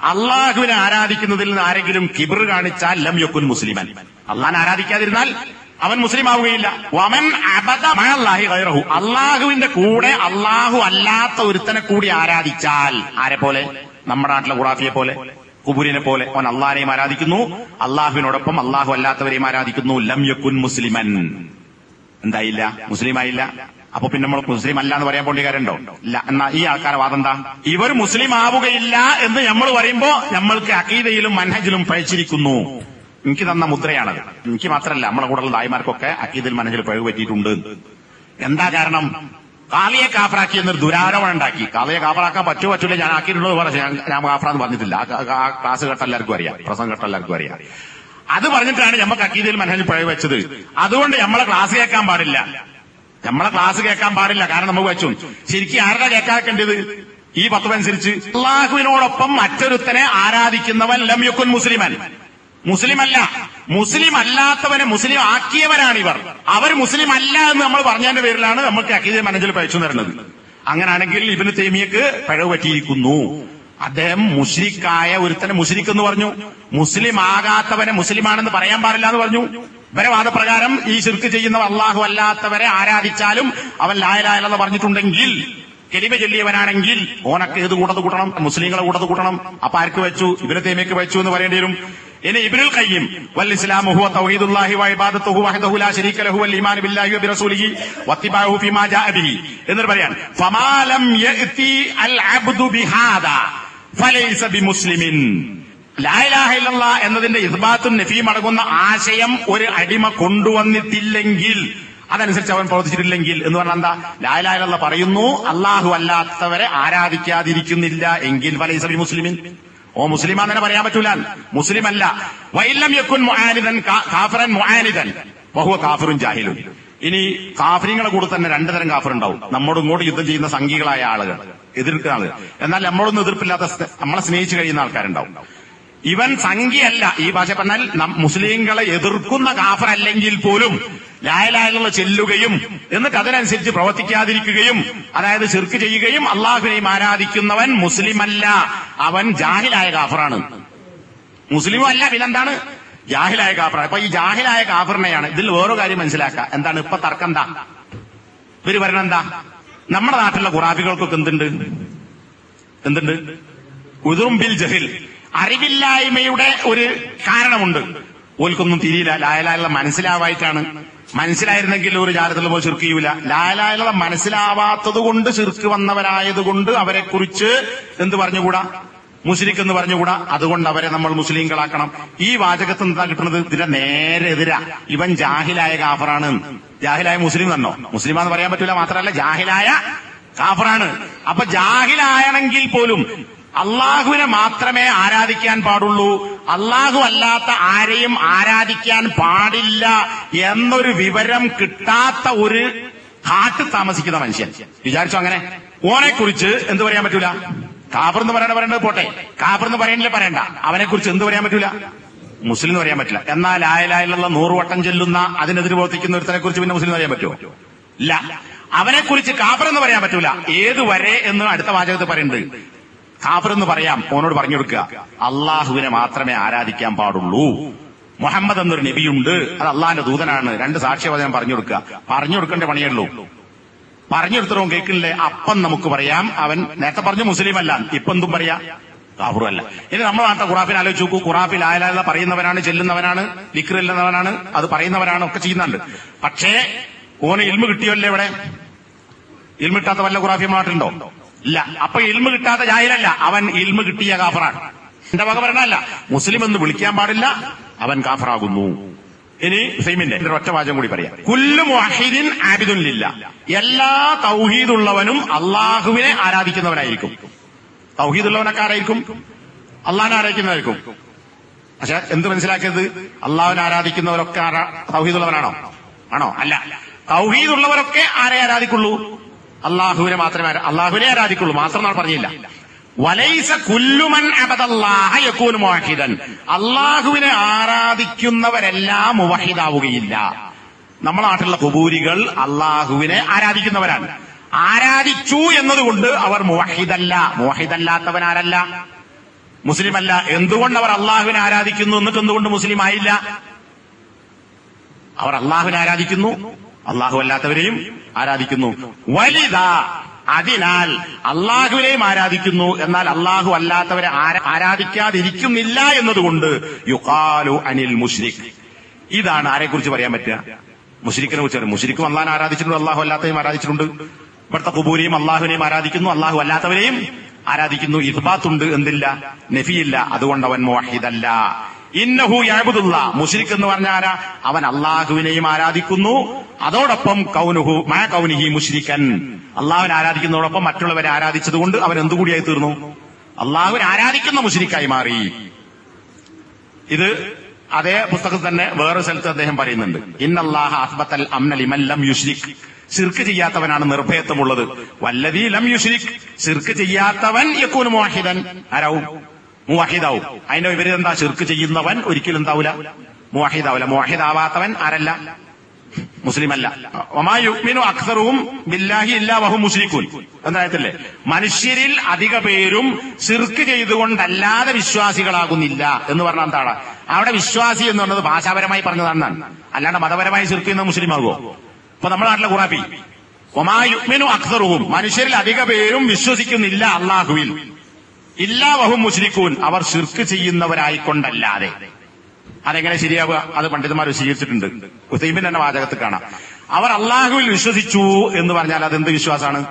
അള്ളാഹുവിനെ ആരാധിക്കുന്നതിൽ നിന്ന് ആരെങ്കിലും കിബിർ കാണിച്ചാൽ ലം യൊക്കുൻ മുസ്ലിമൻ. അള്ളാഹിനെ ആരാധിക്കാതിരുന്നാൽ അവൻ മുസ്ലിം ആവുകയില്ല വമൻ അള്ളാഹുവിന്റെ കൂടെ അള്ളാഹു അല്ലാത്ത ഒരുത്തനെ കൂടി ആരാധിച്ചാൽ ആരെ പോലെ? നമ്മുടെ നാട്ടിലെ ഖുറാഫിയെ പോലെ. കുബുരിനെ പോലെ അവൻ അള്ളാഹിനെയും ആരാധിക്കുന്നു. അള്ളാഹുവിനോടൊപ്പം അള്ളാഹു അല്ലാത്തവരെയും ആരാധിക്കുന്നു. ലം യക്കുൻ മുസ്ലിമൻ. എന്തായില്ല? മുസ്ലിം ആയില്ല അപ്പൊ പിന്നെ നമ്മൾ മുസ്ലിം അല്ല എന്ന് പറയാൻ പോണ്ടി കാര്യമുണ്ടോ ഇല്ല. എന്നാ ഈ ആൾക്കാരെ വാദം എന്താ? ഇവർ മുസ്ലിം ആവുകയില്ല എന്ന് നമ്മൾ പറയുമ്പോ നമ്മൾക്ക് അക്കീതയിലും മനഹജിലും പഴിച്ചിരിക്കുന്നു. എനിക്ക് തന്ന മുദ്രയാണത്. എനിക്ക് മാത്രമല്ല നമ്മളെ കൂടെയുള്ള തായ്മാർക്കൊക്കെ അക്കീതയിൽ മനഹജിൽ പഴവ് പറ്റിയിട്ടുണ്ട്. എന്താ കാരണം? കാളിയെ കാപ്പറാക്കി എന്നൊരു ദുരാരോപണം ഉണ്ടാക്കി. കാളിയെ കാപ്പറാക്കാൻ പറ്റൂ പറ്റൂല ഞാൻ ആക്കിയിട്ടുള്ളത് പറഞ്ഞു. ഞാൻ ഞാൻ കാപ്പറാന്ന് പറഞ്ഞിട്ടില്ല. ആ- ക്ലാസ് കേട്ട എല്ലാവർക്കും അറിയാം. പ്രസംഗം കേട്ട എല്ലാവർക്കും അറിയാം. അത് പറഞ്ഞിട്ടാണ് നമുക്ക് അക്കീതയിൽ മനസ്സിൽ പഴയ വെച്ചത് അതുകൊണ്ട് നമ്മളെ ക്ലാസ് കേൾക്കാൻ പാടില്ല. നമ്മളെ ക്ലാസ് കേൾക്കാൻ പാടില്ല. കാരണം നമുക്ക് വെച്ചു. ശരിക്കും ആരുടെ കേൾക്കാക്കേണ്ടത്? ഈ പത്തുമനുസരിച്ച് അള്ളാഹുവിനോടൊപ്പം മറ്റൊരുത്തനെ ആരാധിക്കുന്നവൻ ലംയുക്കുൻ മുസ്ലിമൻ. മുസ്ലിം അല്ല മുസ്ലിം അല്ലാത്തവനെ മുസ്ലിം ആക്കിയവരാണിവർ അവർ മുസ്ലിം അല്ല എന്ന് നമ്മൾ പറഞ്ഞതിന്റെ പേരിലാണ് നമ്മൾക്ക് അഖീദ മനഞ്ചിൽ പയച്ചു തരുന്നത്. അങ്ങനാണെങ്കിൽ ഇബിന് തേമിയക്ക് പിഴവ് പറ്റിയിരിക്കുന്നു. അദ്ദേഹം മുസ്ലിക്കായ ഒരുത്തനെ മുസ്ലിക്ക് എന്ന് പറഞ്ഞു. മുസ്ലിം ആകാത്തവനെ മുസ്ലിമാണെന്ന് പറയാൻ പാടില്ല എന്ന് പറഞ്ഞു. ഇവരെ വാദപ്രകാരം ഈ ശിർക്ക് ചെയ്യുന്ന അള്ളാഹു അല്ലാത്തവരെ ആരാധിച്ചാലും അവൻ ലായലായെന്ന് പറഞ്ഞിട്ടുണ്ടെങ്കിൽ കെലിമ ചൊല്ലിയവനാണെങ്കിൽ ഓനക്ക് ഏത് കൂട്ടത് കൂട്ടണം? മുസ്ലിങ്ങളെ കൂട്ടത് കൂട്ടണം. അപ്പൊ ആർക്ക് വെച്ചു? ഇവരെ തേമയ്ക്ക് വെച്ചു എന്ന് പറയേണ്ടി വരും. ഇനി ഇബ്നുൽ ഖയ്യിം വൽ ഇസ്ലാമു ഹുവ തൗഹീദുല്ലാഹി വ ലാ ലഹു വൽ ഈമാനു ബില്ലാഹി ഫീമാ പറയാൻ അൽ അബ്ദു ബിഹാദാ ഫലൈസ ബിമുസ്ലിമിൻ. എന്നതിന്റെ ഇസ്ബാത്തും നഫീം അടങ്ങുന്ന ആശയം ഒരു അടിമ കൊണ്ടുവന്നിട്ടില്ലെങ്കിൽ അതനുസരിച്ച് അവൻ പ്രവർത്തിച്ചിട്ടില്ലെങ്കിൽ എന്ന് പറഞ്ഞാൽ എന്താ? ലായലായുള്ള പറയുന്നു അള്ളാഹു അല്ലാത്തവരെ ആരാധിക്കാതിരിക്കുന്നില്ല എങ്കിൽ ഫലൈസബി മുസ്ലിമിൻ ഓ മുസ്ലിമാന്ന് തന്നെ പറയാൻ പറ്റൂല. മുസ്ലിം അല്ല വൈലം യക്കുൻ മുആനിദൻ കാഫറൻ മുആനിദൻ. ബഹുവ കാഫിറും ജാഹിലും ഇനി കാഫിരിങ്ങളെ കൂടെ തന്നെ രണ്ടു തരം കാഫർ ഉണ്ടാവും നമ്മോട് ഇങ്ങോട്ട് യുദ്ധം ചെയ്യുന്ന സംഘികളായ ആളുകൾ എതിർക്കുന്ന ആളുകൾ. എന്നാൽ നമ്മളൊന്നും എതിർപ്പില്ലാത്ത നമ്മളെ സ്നേഹിച്ചു കഴിയുന്ന ആൾക്കാരുണ്ടാവും. ഇവൻ സംഖ്യയല്ല. ഈ ഭാഷ പറഞ്ഞാൽ മുസ്ലിങ്ങളെ എതിർക്കുന്ന കാഫർ അല്ലെങ്കിൽ പോലും ലായലായുള്ള ചെല്ലുകയും എന്നിട്ട് അതിനനുസരിച്ച് പ്രവർത്തിക്കാതിരിക്കുകയും അതായത് ചെറുക്ക് ചെയ്യുകയും അള്ളാഹുവിനെയും ആരാധിക്കുന്നവൻ മുസ്ലിമല്ല. അവൻ ജാഹിലായ കാഫറാണ്. മുസ്ലിമും അല്ല പിന്നെന്താണ്? ജാഹിലായ കാഫർ അപ്പൊ ഈ ജാഹിലായ കാഫറിനെയാണ് ഇതിൽ വേറൊരു കാര്യം മനസ്സിലാക്കുക. എന്താണ്? ഇപ്പൊ തർക്കം എന്താ? ഇവർ പറയണ എന്താ? നമ്മുടെ നാട്ടിലുള്ള ഖുറാബികൾക്കൊക്കെ എന്തുണ്ട്? എന്തുണ്ട്? ഉദുറും ബിൽ ജഹിൽ അറിവില്ലായ്മയുടെ ഒരു കാരണമുണ്ട്. ഓൽക്കൊന്നും തിരിയില്ല. ലായലായുള്ള മനസ്സിലാവായിട്ടാണ്. മനസ്സിലായിരുന്നെങ്കിൽ ഒരു ജാലത്തിൽ പോയി ചെറുക്ക് ചെയ്യൂല. ലായലായുള്ള മനസ്സിലാവാത്തത് കൊണ്ട് ചെറുക്ക് വന്നവരായതുകൊണ്ട് അവരെ കുറിച്ച് എന്ത് പറഞ്ഞുകൂടാ? മുസ്ലിക്ക് എന്ന് പറഞ്ഞുകൂടാ? അതുകൊണ്ട് അവരെ നമ്മൾ മുസ്ലിങ്ങളാക്കണം. ഈ വാചകത്തിൽ എന്താ കിട്ടുന്നത്? ഇതിന്റെ നേരെ എതിരാ. ഇവൻ ജാഹിലായ കാഫറാണ്. ജാഹിലായ മുസ്ലിം തന്നോ? മുസ്ലിമാന്ന് പറയാൻ പറ്റൂല മാത്രമല്ല ജാഹിലായ കാഫറാണ്. അപ്പൊ ജാഹിലായണെങ്കിൽ പോലും അള്ളാഹുവിനെ മാത്രമേ ആരാധിക്കാൻ പാടുള്ളൂ. അള്ളാഹു അല്ലാത്ത ആരെയും ആരാധിക്കാൻ പാടില്ല എന്നൊരു വിവരം കിട്ടാത്ത ഒരു കാട്ടിൽ താമസിക്കുന്ന മനുഷ്യൻ. വിചാരിച്ചു അങ്ങനെ? ഓനെ കുറിച്ച് എന്ത് പറയാൻ പറ്റൂല? കാബർ എന്ന് പറയണ പറയേണ്ടത് പോട്ടെ. കാബർ എന്ന് പറയണില്ല പറയണ്ട. അവനെ കുറിച്ച് എന്ത് പറയാൻ പറ്റൂല? മുസ്ലിം എന്ന് പറയാൻ പറ്റില്ല. എന്നാൽ ആയലായുള്ള നൂറുവട്ടം ചെല്ലുന്ന അതിനെതിരെ പ്രവർത്തിക്കുന്ന ഒരുത്തനെ കുറിച്ച് പിന്നെ മുസ്ലിം എന്ന് പറയാൻ പറ്റുമോ? ഇല്ല. അവനെ കുറിച്ച് കാബർ എന്ന് പറയാൻ പറ്റൂല. ഏതുവരെ എന്ന് അടുത്ത വാചകത്തിൽ പറയുന്നുണ്ട്. കാഫർ എന്ന് പറയാം. ഓനോട് പറഞ്ഞു കൊടുക്കുക. അള്ളാഹുവിനെ മാത്രമേ ആരാധിക്കാൻ പാടുള്ളൂ. മുഹമ്മദ് എന്നൊരു നബിയുണ്ട്. അത് അള്ളാഹിന്റെ ദൂതനാണ്. രണ്ട് സാക്ഷ്യവചനം പറഞ്ഞു കൊടുക്കുക. പറഞ്ഞു കൊടുക്കേണ്ട പണിയുള്ളൂ പറഞ്ഞു കൊടുത്തവൻ കേൾക്കില്ലേ അപ്പം നമുക്ക് പറയാം. അവൻ നേരത്തെ പറഞ്ഞു മുസ്ലിം അല്ല ഇപ്പൊ എന്തും പറയാ. കാഫറും അല്ല. ഇനി നമ്മൾ നാട്ടെ ഖുറാഫിൽ ആലോചിച്ച് നോക്കൂ. ഖുറാഫിൽ ആയാലും പറയുന്നവനാണ് ചെല്ലുന്നവനാണ് ലിക്കറില്ലുന്നവനാണ് അത് പറയുന്നവരാണ് ഒക്കെ ചെയ്യുന്നുണ്ട്. പക്ഷേ ഓന് ഇൽമ കിട്ടിയല്ലേ ഇവിടെ. ഇൽമിട്ടാത്ത വല്ല ഖുറാഫി ഇല്ല. അപ്പൊ ഇൽമ കിട്ടാത്ത ജാഹിലല്ല. അവൻ ഇൽമ കിട്ടിയ കാഫറാണ്. എന്റെ വക പറഞ്ഞല്ല മുസ്ലിം എന്ന് വിളിക്കാൻ പാടില്ല. അവൻ കാഫറാകുന്നു. ഇനി സൈമിന്റെ ഒറ്റ വാചകം കൂടി പറയാം. കുല്ലു മുഹിദിൻ ആബിദുല്ലില്ല എല്ലാ തൗഹീദുള്ളവനും അള്ളാഹുവിനെ ആരാധിക്കുന്നവനായിരിക്കും. തൗഹീദുള്ളവനൊക്കെ ആരായിരിക്കും? അള്ളാഹിനെ ആരാധിക്കുന്നതായിരിക്കും പക്ഷെ എന്ത് മനസ്സിലാക്കിയത്? അള്ളാഹുവിനെ ആരാധിക്കുന്നവരൊക്കെ ആരാ തൗഹീദുള്ളവനാണോ ആണോ? അല്ല. തൗഹീദുള്ളവരൊക്കെ ആരെ ആരാധിക്കുള്ളൂ? അള്ളാഹുവിനെ മാത്രമേ അള്ളാഹുവിനെ ആരാധിക്കുള്ളൂ. മാത്രം നാൾ പറഞ്ഞില്ല. വലൈസ കുല്ലുമൻ അബദല്ലാഹ യകൂനു മുവഹിദൻ. അള്ളാഹുവിനെ ആരാധിക്കുന്നവരെല്ലാം മുവഹിദാവുകയില്ല. നമ്മുടെ നാട്ടിലുള്ള കുബൂരികൾ അള്ളാഹുവിനെ ആരാധിക്കുന്നവരാണ്. ആരാധിച്ചു എന്നതുകൊണ്ട് അവർ മുവഹിദല്ല. മുവഹിദല്ലാത്തവനാരല്ല. മുസ്ലിമല്ല. എന്തുകൊണ്ട് അവർ അള്ളാഹുവിനെ ആരാധിക്കുന്നു? എന്നിട്ട് എന്തുകൊണ്ട് മുസ്ലിം ആയില്ല? അവർ അള്ളാഹുവിനെ ആരാധിക്കുന്നു? അള്ളാഹു അല്ലാത്തവരെയും ആരാധിക്കുന്നു. വലിത അതിനാൽ അള്ളാഹുവിനെയും ആരാധിക്കുന്നു. എന്നാൽ അള്ളാഹു അല്ലാത്തവരെ ആരാ- ആരാധിക്കാതിരിക്കുന്നില്ല എന്നതുകൊണ്ട് യുക്കാലു അനിൽ മുഷ്രിഖ് ഇതാണ് ആരെക്കുറിച്ച് പറയാൻ പറ്റുക. മുഷ്രിഖിനെ കുറിച്ച് മുഷ്രിഖും അള്ളാഹിനെ ആരാധിച്ചിട്ടുണ്ട് അള്ളാഹു അല്ലാത്തവരെയും ആരാധിച്ചിട്ടുണ്ട്. ഇവിടുത്തെ കുബൂരിയും അള്ളാഹുവിനെയും ആരാധിക്കുന്നു അള്ളാഹു അല്ലാത്തവരെയും ആരാധിക്കുന്നു. ഇസ്ബാത്തുണ്ട് എന്തില്ല? നഫിയില്ല. അതുകൊണ്ട് അവൻ മുവഹിദല്ല. ഇന്നഹു യാബുദുള്ള മുഷിരിക് എന്ന് പറഞ്ഞാൽ അവൻ അള്ളാഹുവിനെയും ആരാധിക്കുന്നു. അതോടൊപ്പം കൗനുഹു മാ കൗനിഹി മുഷിരിക്കൻ അള്ളാഹുവിനെ ആരാധിക്കുന്നതോടൊപ്പം മറ്റുള്ളവരെ ആരാധിച്ചതുകൊണ്ട് അവൻ എന്തുകൂടിയായി തീർന്നു? അള്ളാഹുവിനെ ആരാധിക്കുന്ന മുഷിരിക്കായി മാറി. ഇത് അതേ പുസ്തകത്തിൽ തന്നെ വേറെ സ്ഥലത്ത് അദ്ദേഹം പറയുന്നുണ്ട്. ഇന്നല്ലാഹ അസ്ബത്തൽ അംന ലിമൻ ലം യുഷ്രിക് ശിർക്ക് ചെയ്യാത്തവനാണ് നിർഭയത്വമുള്ളത്. വല്ലതീ ലം യുഷ്രിക് ശിർക്ക് ചെയ്യാത്തവൻ യക്കൂൻ മോഹിതൻ ആരാവും? മുവാഹിദാവും. അതിന്റെ വിപരീതം എന്താ ചെറുക്ക് ചെയ്യുന്നവൻ ഒരിക്കലും എന്താവൂല മുവാഹിദാവൂല മുവാഹിദാവാത്തവൻ ആരല്ല? മുസ്ലിമല്ല. ഒമായുഗ്മിനു അക്സറും ബില്ലാഹി ഇല്ലാ വഹു മുസ്ലിഖുൻ എന്നായത്തില്ലേ മനുഷ്യരിൽ അധിക പേരും സിർക്ക് ചെയ്തുകൊണ്ടല്ലാതെ വിശ്വാസികളാകുന്നില്ല എന്ന് പറഞ്ഞാൽ എന്താണ്? അവിടെ വിശ്വാസി എന്ന് പറഞ്ഞത് ഭാഷാപരമായി പറഞ്ഞതാണ് അല്ലാണ്ട് മതപരമായി സിർക്ക് ചെയ്യുന്ന മുസ്ലിം ആകുമോ ഇപ്പൊ നമ്മുടെ നാട്ടിലെ ഖുറാബി ഒമായുഗ്മിനു അക്സറും മനുഷ്യരിൽ അധിക പേരും വിശ്വസിക്കുന്നില്ല അള്ളാഹുവിൽ ഇല്ലാ വഹു മുസ്ലിഖൂൻ അവർ ശിർക്ക് ചെയ്യുന്നവരായിക്കൊണ്ടല്ലാതെ. അതെങ്ങനെ ശരിയാവുക? അത് പണ്ഡിതന്മാർ വിശദീകരിച്ചിട്ടുണ്ട്. ഹുസൈബിൻ തന്നെ വാചകത്തിൽ കാണാം. അവർ അള്ളാഹുവിൽ വിശ്വസിച്ചു എന്ന് പറഞ്ഞാൽ അതെന്ത് വിശ്വാസമാണ്?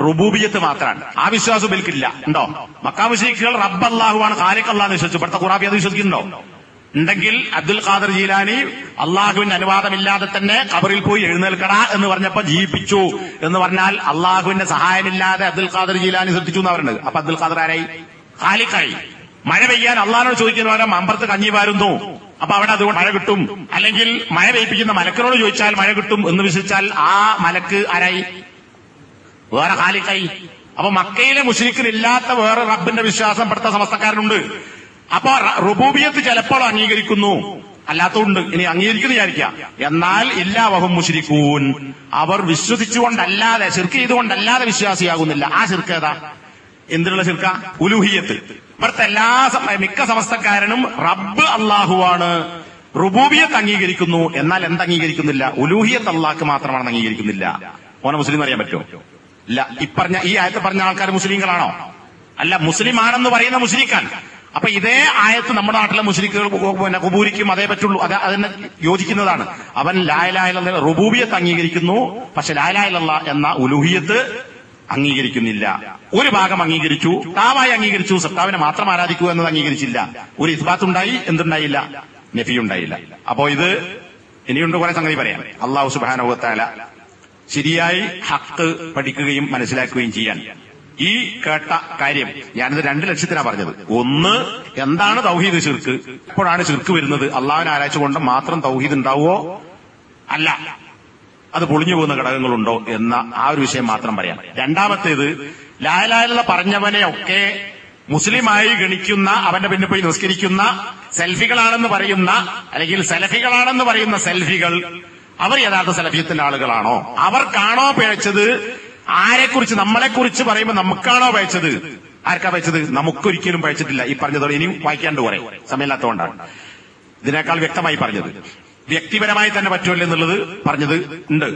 റുബൂബിയത്ത് മാത്രമാണ്. ആ വിശ്വാസം ഇവൽക്കില്ല ഉണ്ടോ? മക്കാ മക്കാമുശീഖികൾ റബ്ബ് അള്ളാഹുവാണ് ഖാലിഖ് അള്ളാഹ് വിശ്വസിച്ചു. ഇവിടുത്തെ ഖുറാബി അത് വിശ്വസിക്കുന്നുണ്ടോ? ഉണ്ടെങ്കിൽ അബ്ദുൽ ഖാദർ ജീലാനി അള്ളാഹുവിന്റെ അനുവാദമില്ലാതെ തന്നെ കബറിൽ പോയി എഴുന്നേൽക്കട എന്ന് പറഞ്ഞപ്പോ ജീവിപ്പിച്ചു എന്ന് പറഞ്ഞാൽ അള്ളാഹുവിന്റെ സഹായമില്ലാതെ അബ്ദുൽ ഖാദർ ജീലാനി ശ്രദ്ധിച്ചു എന്ന് പറയുന്നത്. അപ്പൊ അബ്ദുൽ ഖാദർ ആരായി? ഖാലിഖായി മഴ പെയ്യാൻ അള്ളാഹിനോട് ചോദിക്കുന്ന പകരം അമ്പർത്ത് കഞ്ഞി വാരുന്നു. അപ്പൊ അവിടെ അതുകൊണ്ട് മഴ കിട്ടും. അല്ലെങ്കിൽ മഴ പെയ്പ്പിക്കുന്ന മലക്കിനോട് ചോദിച്ചാൽ മഴ കിട്ടും എന്ന് വിശ്വസിച്ചാൽ ആ മലക്ക് ആരായി? വേറെ കാലിക്കായി അപ്പൊ മക്കയിലെ മുസ്ലിക്കിനില്ലാത്ത വേറെ റബ്ബിന്റെ വിശ്വാസം പെടുത്ത സമസ്തക്കാരനുണ്ട്. അപ്പൊ റുബൂബിയത്ത് ചിലപ്പോൾ അംഗീകരിക്കുന്നു. അല്ലാത്തതുണ്ട്. ഇനി അംഗീകരിക്കുന്നു വിചാരിക്കാം എന്നാൽ ഇല്ലാ വഹും മുഷിരിക്കൂൻ അവർ വിശ്വസിച്ചുകൊണ്ടല്ലാതെ ശിർക്ക് ചെയ്തുകൊണ്ടല്ലാതെ വിശ്വാസിയാകുന്നില്ല. ആ ശിർക്ക് ഏതാ? എന്തിനുള്ള ശിർക്ക? ഉലുഹിയത്ത്. ഇവിടുത്തെ എല്ലാ മിക്ക സമസ്തക്കാരനും റബ്ബ് അള്ളാഹുവാണ് റുബൂബിയത്ത് അംഗീകരിക്കുന്നു. എന്നാൽ എന്ത് അംഗീകരിക്കുന്നില്ല ഉലൂഹിയത്ത് അള്ളാഹ്ക്ക് മാത്രമാണ് അംഗീകരിക്കുന്നില്ല. ഓനെ മുസ്ലിം അറിയാൻ പറ്റുമോ? ഇല്ല. ഇപ്പറഞ്ഞ ഈ ആയത്ത് പറഞ്ഞ ആൾക്കാർ മുസ്ലിങ്ങളാണോ? അല്ല മുസ്ലിം ആണെന്ന് പറയുന്ന മുസ്ലിക്കാൻ. അപ്പൊ ഇതേ ആയത്ത് നമ്മുടെ നാട്ടിലെ മുസ്ലിക്കുകൾ പിന്നെ കുബൂരിക്കും അതേ പറ്റുള്ളൂ. അത് അതിനെ യോജിക്കുന്നതാണ്. അവൻ ലായലായ റുബൂബിയത്ത് അംഗീകരിക്കുന്നു. പക്ഷെ ലായലായല്ല എന്ന ഉലുഹിയത്ത് അംഗീകരിക്കുന്നില്ല. ഒരു ഭാഗം അംഗീകരിച്ചു. താവായി അംഗീകരിച്ചു. സത്താവിനെ മാത്രം ആരാധിക്കൂ എന്നത് അംഗീകരിച്ചില്ല. ഒരു ഇസ്ബാത്ത് ഉണ്ടായി എന്തുണ്ടായില്ല? നഫി ഉണ്ടായില്ല അപ്പോ ഇത് ഇനിയുണ്ട് കുറെ സംഗതി പറയാം. അള്ളാഹു സുബാനുഭവത്താല ശരിയായി ഹക്ക് പഠിക്കുകയും മനസ്സിലാക്കുകയും ചെയ്യാൻ. ഈ കേട്ട കാര്യം ഞാനിത് രണ്ട് ലക്ഷ്യത്തിനാ പറഞ്ഞത്. ഒന്ന് എന്താണ് തൗഹീദ് ശിർക്ക്? എപ്പോഴാണ് ശിർക്ക് വരുന്നത്. അള്ളാഹുവിനെ ആരാച്ചുകൊണ്ട് മാത്രം തൗഹീദ് ഉണ്ടാവുമോ അല്ല. അത് പൊളിഞ്ഞു പോകുന്ന ഘടകങ്ങളുണ്ടോ എന്ന ആ ഒരു വിഷയം മാത്രം പറയാം. രണ്ടാമത്തേത് ലായലായുള്ള പറഞ്ഞവനെ ഒക്കെ മുസ്ലിമായി ഗണിക്കുന്ന അവന്റെ പിന്നെ പോയി നിസ്കരിക്കുന്ന സെൽഫികളാണെന്ന് പറയുന്ന അല്ലെങ്കിൽ സെൽഫികളാണെന്ന് പറയുന്ന സെൽഫികൾ അവർ യഥാർത്ഥ സെലഫിയത്തിന്റെ ആളുകളാണോ? അവർക്കാണോ പിഴച്ചത്? ആരെക്കുറിച്ച് നമ്മളെക്കുറിച്ച് പറയുമ്പോൾ നമുക്കാണോ പയച്ചത് ആർക്കാ പയച്ചത് നമുക്കൊരിക്കലും പയച്ചിട്ടില്ല ഈ പറഞ്ഞതോടെ ഇനിയും വായിക്കാണ്ട് കുറെ സമയമില്ലാത്തതുകൊണ്ടാണ് ഇതിനേക്കാൾ വ്യക്തമായി പറഞ്ഞത്. വ്യക്തിപരമായി തന്നെ പറ്റുമല്ലോ എന്നുള്ളത് പറഞ്ഞത് ഉണ്ട്.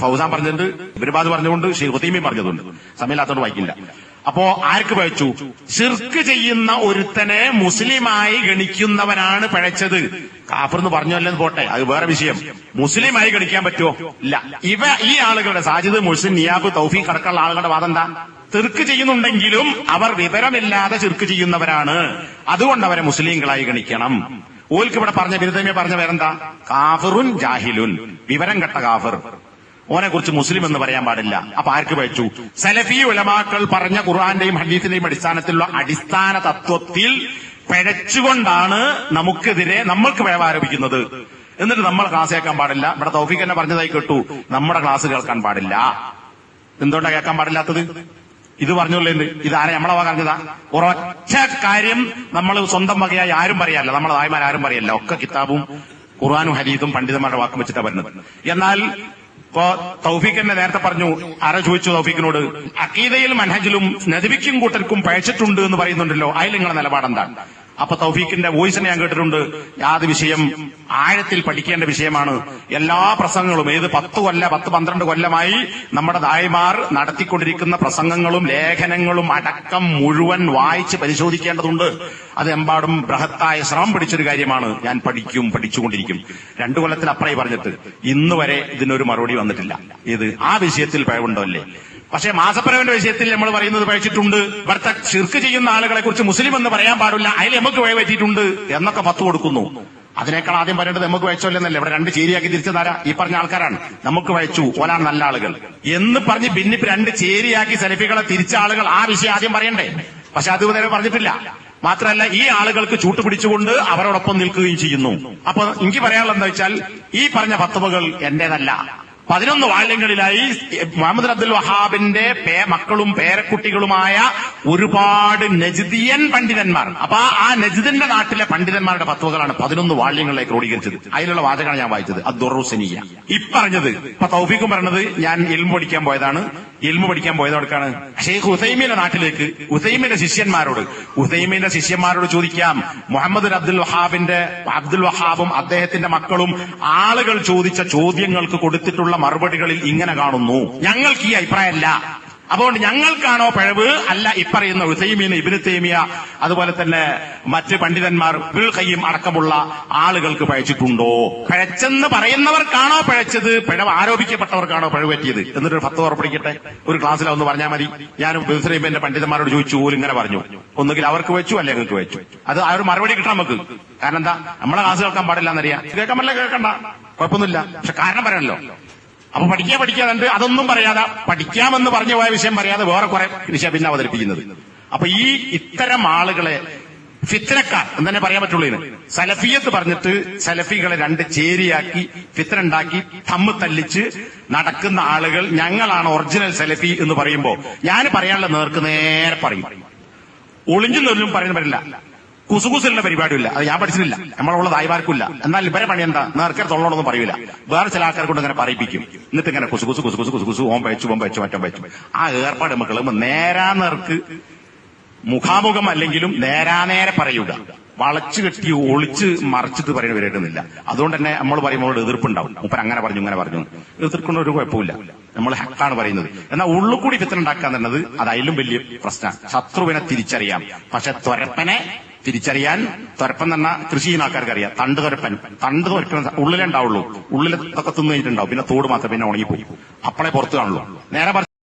ഫൗസാൻ പറഞ്ഞിട്ടുണ്ട് ഇബ്രിബാദ് പറഞ്ഞുകൊണ്ട് ഷെയ്ഖ് ഷെയ്ഖുത്തീമി പറഞ്ഞതുണ്ട്. സമയമില്ലാത്തതുകൊണ്ട് വായിക്കില്ല. അപ്പോ ആർക്ക് പഴച്ചു? ഷിർക്ക് ചെയ്യുന്ന ഒരുത്തനെ മുസ്ലിമായി ഗണിക്കുന്നവനാണ് പഴച്ചത്. കാഫർ എന്ന് പറഞ്ഞല്ലോ എന്ന് പോട്ടെ അത് വേറെ വിഷയം. മുസ്ലിമായി ഗണിക്കാൻ പറ്റുമോ? ഇല്ല. ഇവ ഈ ആളുകളുടെ സാജിദ് മുസ്ലിം നിയാബ് തൗഫീഖ് അടക്കമുള്ള ആളുകളുടെ വാദം എന്താ? ചെറുക്ക് ചെയ്യുന്നുണ്ടെങ്കിലും അവർ വിവരമില്ലാതെ ചെറുക്ക് ചെയ്യുന്നവരാണ്. അതുകൊണ്ട് അവരെ മുസ്ലിങ്ങളായി ഗണിക്കണം. ഓൽക്ക് ഇവിടെ പറഞ്ഞ ബിരുദമേ പറഞ്ഞ വേറെന്താ? കാഫിറുൻ ജാഹിലുൻ. വിവരം കെട്ട കാഫർ. ഓനെ കുറിച്ച് മുസ്ലിം എന്ന് പറയാൻ പാടില്ല. അപ്പൊ ആർക്ക് വെച്ചു സലഫി ഉലമാക്കൾ പറഞ്ഞ ഖുർആന്റെയും ഹദീസിന്റെയും അടിസ്ഥാനത്തിലുള്ള അടിസ്ഥാന തത്വത്തിൽ പിഴച്ചുകൊണ്ടാണ് നമുക്കെതിരെ നമ്മൾക്ക് പിഴവ് ആരോപിക്കുന്നത് എന്നിട്ട് നമ്മൾ ക്ലാസ് കേൾക്കാൻ പാടില്ല. ഇവിടെ തൗഫീഖ് തന്നെ പറഞ്ഞതായി കേട്ടു. നമ്മുടെ ക്ലാസ് കേൾക്കാൻ പാടില്ല. എന്തുകൊണ്ടാണ് കേൾക്കാൻ പാടില്ലാത്തത്? ഇത് പറഞ്ഞുള്ളേണ്ട് ഇതാരെ നമ്മളെ വക അറിഞ്ഞതാ? ഒരൊറ്റ കാര്യം നമ്മൾ സ്വന്തം വകയായി ആരും പറയാല്ല. നമ്മളെ തായ്മാർ ആരും പറയല്ല. ഒക്കെ കിതാബും ഖുർആാനും ഹരീതും പണ്ഡിതന്മാരുടെ വാക്കും വെച്ചിട്ടാണ് വരുന്നത്. എന്നാൽ ഇപ്പോ തൗഫീഖ് എന്നെ നേരത്തെ പറഞ്ഞു. ആരാ ചോദിച്ചു തൗഫീഖിനോട്? അക്കീതയിൽ മനഹജിലും നദിബിക്കും കൂട്ടർക്കും പഴച്ചിട്ടുണ്ട് എന്ന് പറയുന്നുണ്ടല്ലോ. അതിൽ നിങ്ങളുടെ നിലപാടെന്താണ്? അപ്പൊ തൗഫീഖിന്റെ വോയിസിനെ ഞാൻ കേട്ടിട്ടുണ്ട്. യാത് വിഷയം ആഴത്തിൽ പഠിക്കേണ്ട വിഷയമാണ്. എല്ലാ പ്രസംഗങ്ങളും ഏത് പത്ത് കൊല്ല പത്ത് പന്ത്രണ്ട് കൊല്ലമായി നമ്മുടെ ദായിമാർ നടത്തിക്കൊണ്ടിരിക്കുന്ന പ്രസംഗങ്ങളും ലേഖനങ്ങളും അടക്കം മുഴുവൻ വായിച്ച് പരിശോധിക്കേണ്ടതുണ്ട്. അതെമ്പാടും ബൃഹത്തായ ശ്രമം പിടിച്ചൊരു കാര്യമാണ്. ഞാൻ പഠിക്കും പഠിച്ചുകൊണ്ടിരിക്കും. രണ്ടു കൊല്ലത്തിനപ്പുറമായി പറഞ്ഞിട്ട് ഇന്നുവരെ ഇതിനൊരു മറുപടി വന്നിട്ടില്ല. ഇത് ആ വിഷയത്തിൽ പിഴവുണ്ടോ അല്ലേ? പക്ഷേ മാസപ്പരവന്റെ വിഷയത്തിൽ നമ്മൾ പറയുന്നത് പഴിച്ചിട്ടുണ്ട് ഇവിടുത്തെ ഷിർക്ക് ചെയ്യുന്ന ആളുകളെ കുറിച്ച് മുസ്ലിം എന്ന് പറയാൻ പാടില്ല. അതിൽ നമുക്ക് വഴി പറ്റിയിട്ടുണ്ട് എന്നൊക്കെ പത്ത് കൊടുക്കുന്നു. അതിനേക്കാൾ ആദ്യം പറയേണ്ടത് നമുക്ക് വയച്ചല്ലെന്നല്ലേ ഇവിടെ രണ്ട് ചേരിയാക്കി തിരിച്ചു തരാ ഈ പറഞ്ഞ ആൾക്കാരാണ്. നമുക്ക് വയച്ചു. ഓലാണ് നല്ല ആളുകൾ. എന്ന് പറഞ്ഞ് പിന്നിപ്പ് രണ്ട് ചേരിയാക്കി സെൽഫികളെ തിരിച്ച ആളുകൾ ആ വിഷയം ആദ്യം പറയണ്ടേ? പക്ഷെ അത് ഇതുവരെ പറഞ്ഞിട്ടില്ല. മാത്രമല്ല ഈ ആളുകൾക്ക് ചൂട്ടുപിടിച്ചുകൊണ്ട് അവരോടൊപ്പം നിൽക്കുകയും ചെയ്യുന്നു. അപ്പൊ എനിക്ക് പറയാനുള്ളത് എന്താ വെച്ചാൽ ഈ പറഞ്ഞ ഫത്തുവകൾ എന്റേതല്ല. പതിനൊന്ന് വാള്യങ്ങളിലായി മുഹമ്മദ് അബ്ദുൽ വഹാബിന്റെ പേ മക്കളും പേരക്കുട്ടികളുമായ ഒരുപാട് നജിദിയൻ പണ്ഡിതന്മാർ. അപ്പൊ ആ നജിദിന്റെ നാട്ടിലെ പണ്ഡിതന്മാരുടെ പത്വകളാണ് പതിനൊന്ന് വാള്യങ്ങളിലേക്ക് ക്രോഡീകരിച്ചത്. അതിലുള്ള വാചകമാണ് ഞാൻ വായിച്ചത്. അദ്ദുറുസനിയ ഈ പറഞ്ഞത് ഇപ്പൊ തൗഫീഖും പറഞ്ഞത് ഞാൻ ഇൽമു പഠിക്കാൻ പോയതാണ്. എൽമ പഠിക്കാൻ പോയത് എവിടേക്കാണ്? ഷെയ്ഖ് ഹുസൈമിന്റെ നാട്ടിലേക്ക്. ഹുസൈമിന്റെ ശിഷ്യന്മാരോട്. ഹുസൈമിന്റെ ശിഷ്യന്മാരോട് ചോദിക്കാം മുഹമ്മദ് അബ്ദുൽ വഹാബിന്റെ അബ്ദുൽ വഹാബും അദ്ദേഹത്തിന്റെ മക്കളും ആളുകൾ ചോദിച്ച ചോദ്യങ്ങൾക്ക് കൊടുത്തിട്ടുള്ള മറുപടികളിൽ ഇങ്ങനെ കാണുന്നു. ഞങ്ങൾക്ക് ഈ അഭിപ്രായമല്ല. അതുകൊണ്ട് ഞങ്ങൾക്കാണോ പിഴവ്? അല്ല ഇപ്പറയുന്ന ഉസൈമീൻ ഇബിന് തേമിയ അതുപോലെ തന്നെ മറ്റ് പണ്ഡിതന്മാർ കയ്യും അടക്കമുള്ള ആളുകൾക്ക് പഴച്ചിട്ടുണ്ടോ? പിഴച്ചെന്ന് പറയുന്നവർക്കാണോ പിഴച്ചത്? പിഴവ് ആരോപിക്കപ്പെട്ടവർക്കാണോ പിഴവ് പറ്റിയത്? എന്നിട്ട് പത്ത് ഉറപ്പിടിക്കട്ടെ ഒരു ക്ലാസ്സിൽ ഒന്ന് പറഞ്ഞാൽ മതി. ഞാൻ ഉസൈമീന്റെ പണ്ഡിതന്മാരോട് ചോദിച്ചു പോലും ഇങ്ങനെ പറഞ്ഞു. ഒന്നുകിൽ അവർക്ക് വെച്ചു അല്ലെ ഞങ്ങൾക്ക് വെച്ചു. അത് ആ ഒരു മറുപടി കിട്ടാം നമുക്ക്. കാരണം എന്താ? നമ്മളെ ക്ലാസ് കേൾക്കാൻ പാടില്ല എന്നറിയാം കേൾക്കാൻ പറ്റില്ല കേൾക്കണ്ട. കുഴപ്പമൊന്നുമില്ല. പക്ഷെ കാരണം പറയണല്ലോ. അപ്പൊ പഠിക്കുക പഠിക്കാതുണ്ട് അതൊന്നും പറയാതെ പഠിക്കാമെന്ന് പറഞ്ഞു പോയ വിഷയം പറയാതെ വേറെ കുറെ വിഷയം പിന്നെ അവതരിപ്പിക്കുന്നത്. അപ്പൊ ഈ ഇത്തരം ആളുകളെ ഫിത്തനക്കാർ എന്ന് തന്നെ പറയാൻ പറ്റുള്ളൂ സലഫിയത്ത് പറഞ്ഞിട്ട് സലഫികളെ രണ്ട് ചേരിയാക്കി ഫിത്തന ഉണ്ടാക്കി തമ്മ് തല്ലിച്ച് നടക്കുന്ന ആളുകൾ ഞങ്ങളാണ് ഒറിജിനൽ സലഫി എന്ന് പറയുമ്പോൾ ഞാൻ പറയാനുള്ള നേർക്ക് നേരെ പറയും. ഒളിഞ്ഞു നിന്നും പറയുന്ന പറ്റില്ല കുസുകുസുള്ള പരിപാടിയില്ല. അത് ഞാൻ പഠിച്ചിട്ടില്ല. നമ്മളുള്ള ദായ്മാർക്കില്ല എന്നാൽ ഇവരെ പണി എന്താ? നേർക്കർ തൊള്ളോടൊന്നും പറയൂല. വേറെ ചില ആൾക്കാർ കൊണ്ട് ഇങ്ങനെ പറയിപ്പിക്കും. എന്നിട്ട് ഇങ്ങനെ കുസുകുസ് കുസുകുസ് കുസുകുസ് ഓം വെച്ചു ഓം വെച്ചു മറ്റോ വെച്ചു. ആ ഏർപ്പാട് മക്കളും നേരാ നേർക്ക് മുഖാമുഖം അല്ലെങ്കിലും നേരാനേരെ പറയുക. വളച്ചു കെട്ടി ഒളിച്ച് മറിച്ചിട്ട് പറയുന്ന വരേണ്ടുന്നില്ല അതുകൊണ്ട് തന്നെ നമ്മൾ പറയുമ്പോൾ എതിർപ്പുണ്ടാവും. മുപ്പൻ അങ്ങനെ പറഞ്ഞു ഇങ്ങനെ പറഞ്ഞു. എതിർക്കുന്ന ഒരു കുഴപ്പമില്ല നമ്മൾ ഹക്കാണ് പറയുന്നത്. എന്നാൽ ഉള്ളിൽ കൂടി ഫിത്തന ഉണ്ടാക്കാൻ തന്നത് അത് വലിയ പ്രശ്നമാണ് ശത്രുവിനെ തിരിച്ചറിയാം. പക്ഷെ ത്വരപ്പനെ തിരിച്ചറിയാൻ തുരപ്പൻ തന്നെ കൃഷി ചെയ്യുന്ന ആൾക്കാർക്ക് അറിയാം തണ്ട് ത്വരപ്പൻ. തണ്ട് തുരപ്പൻ ഉള്ളിലേ ഉണ്ടാവുള്ളൂ. ഇതൊക്കെ തിന്നു കഴിഞ്ഞിട്ടുണ്ടാവും. പിന്നെ തോട് മാത്രം പിന്നെ ഉണങ്ങിപ്പോയി അപ്പളെ പുറത്ത് കാണുള്ളൂ. നേരെ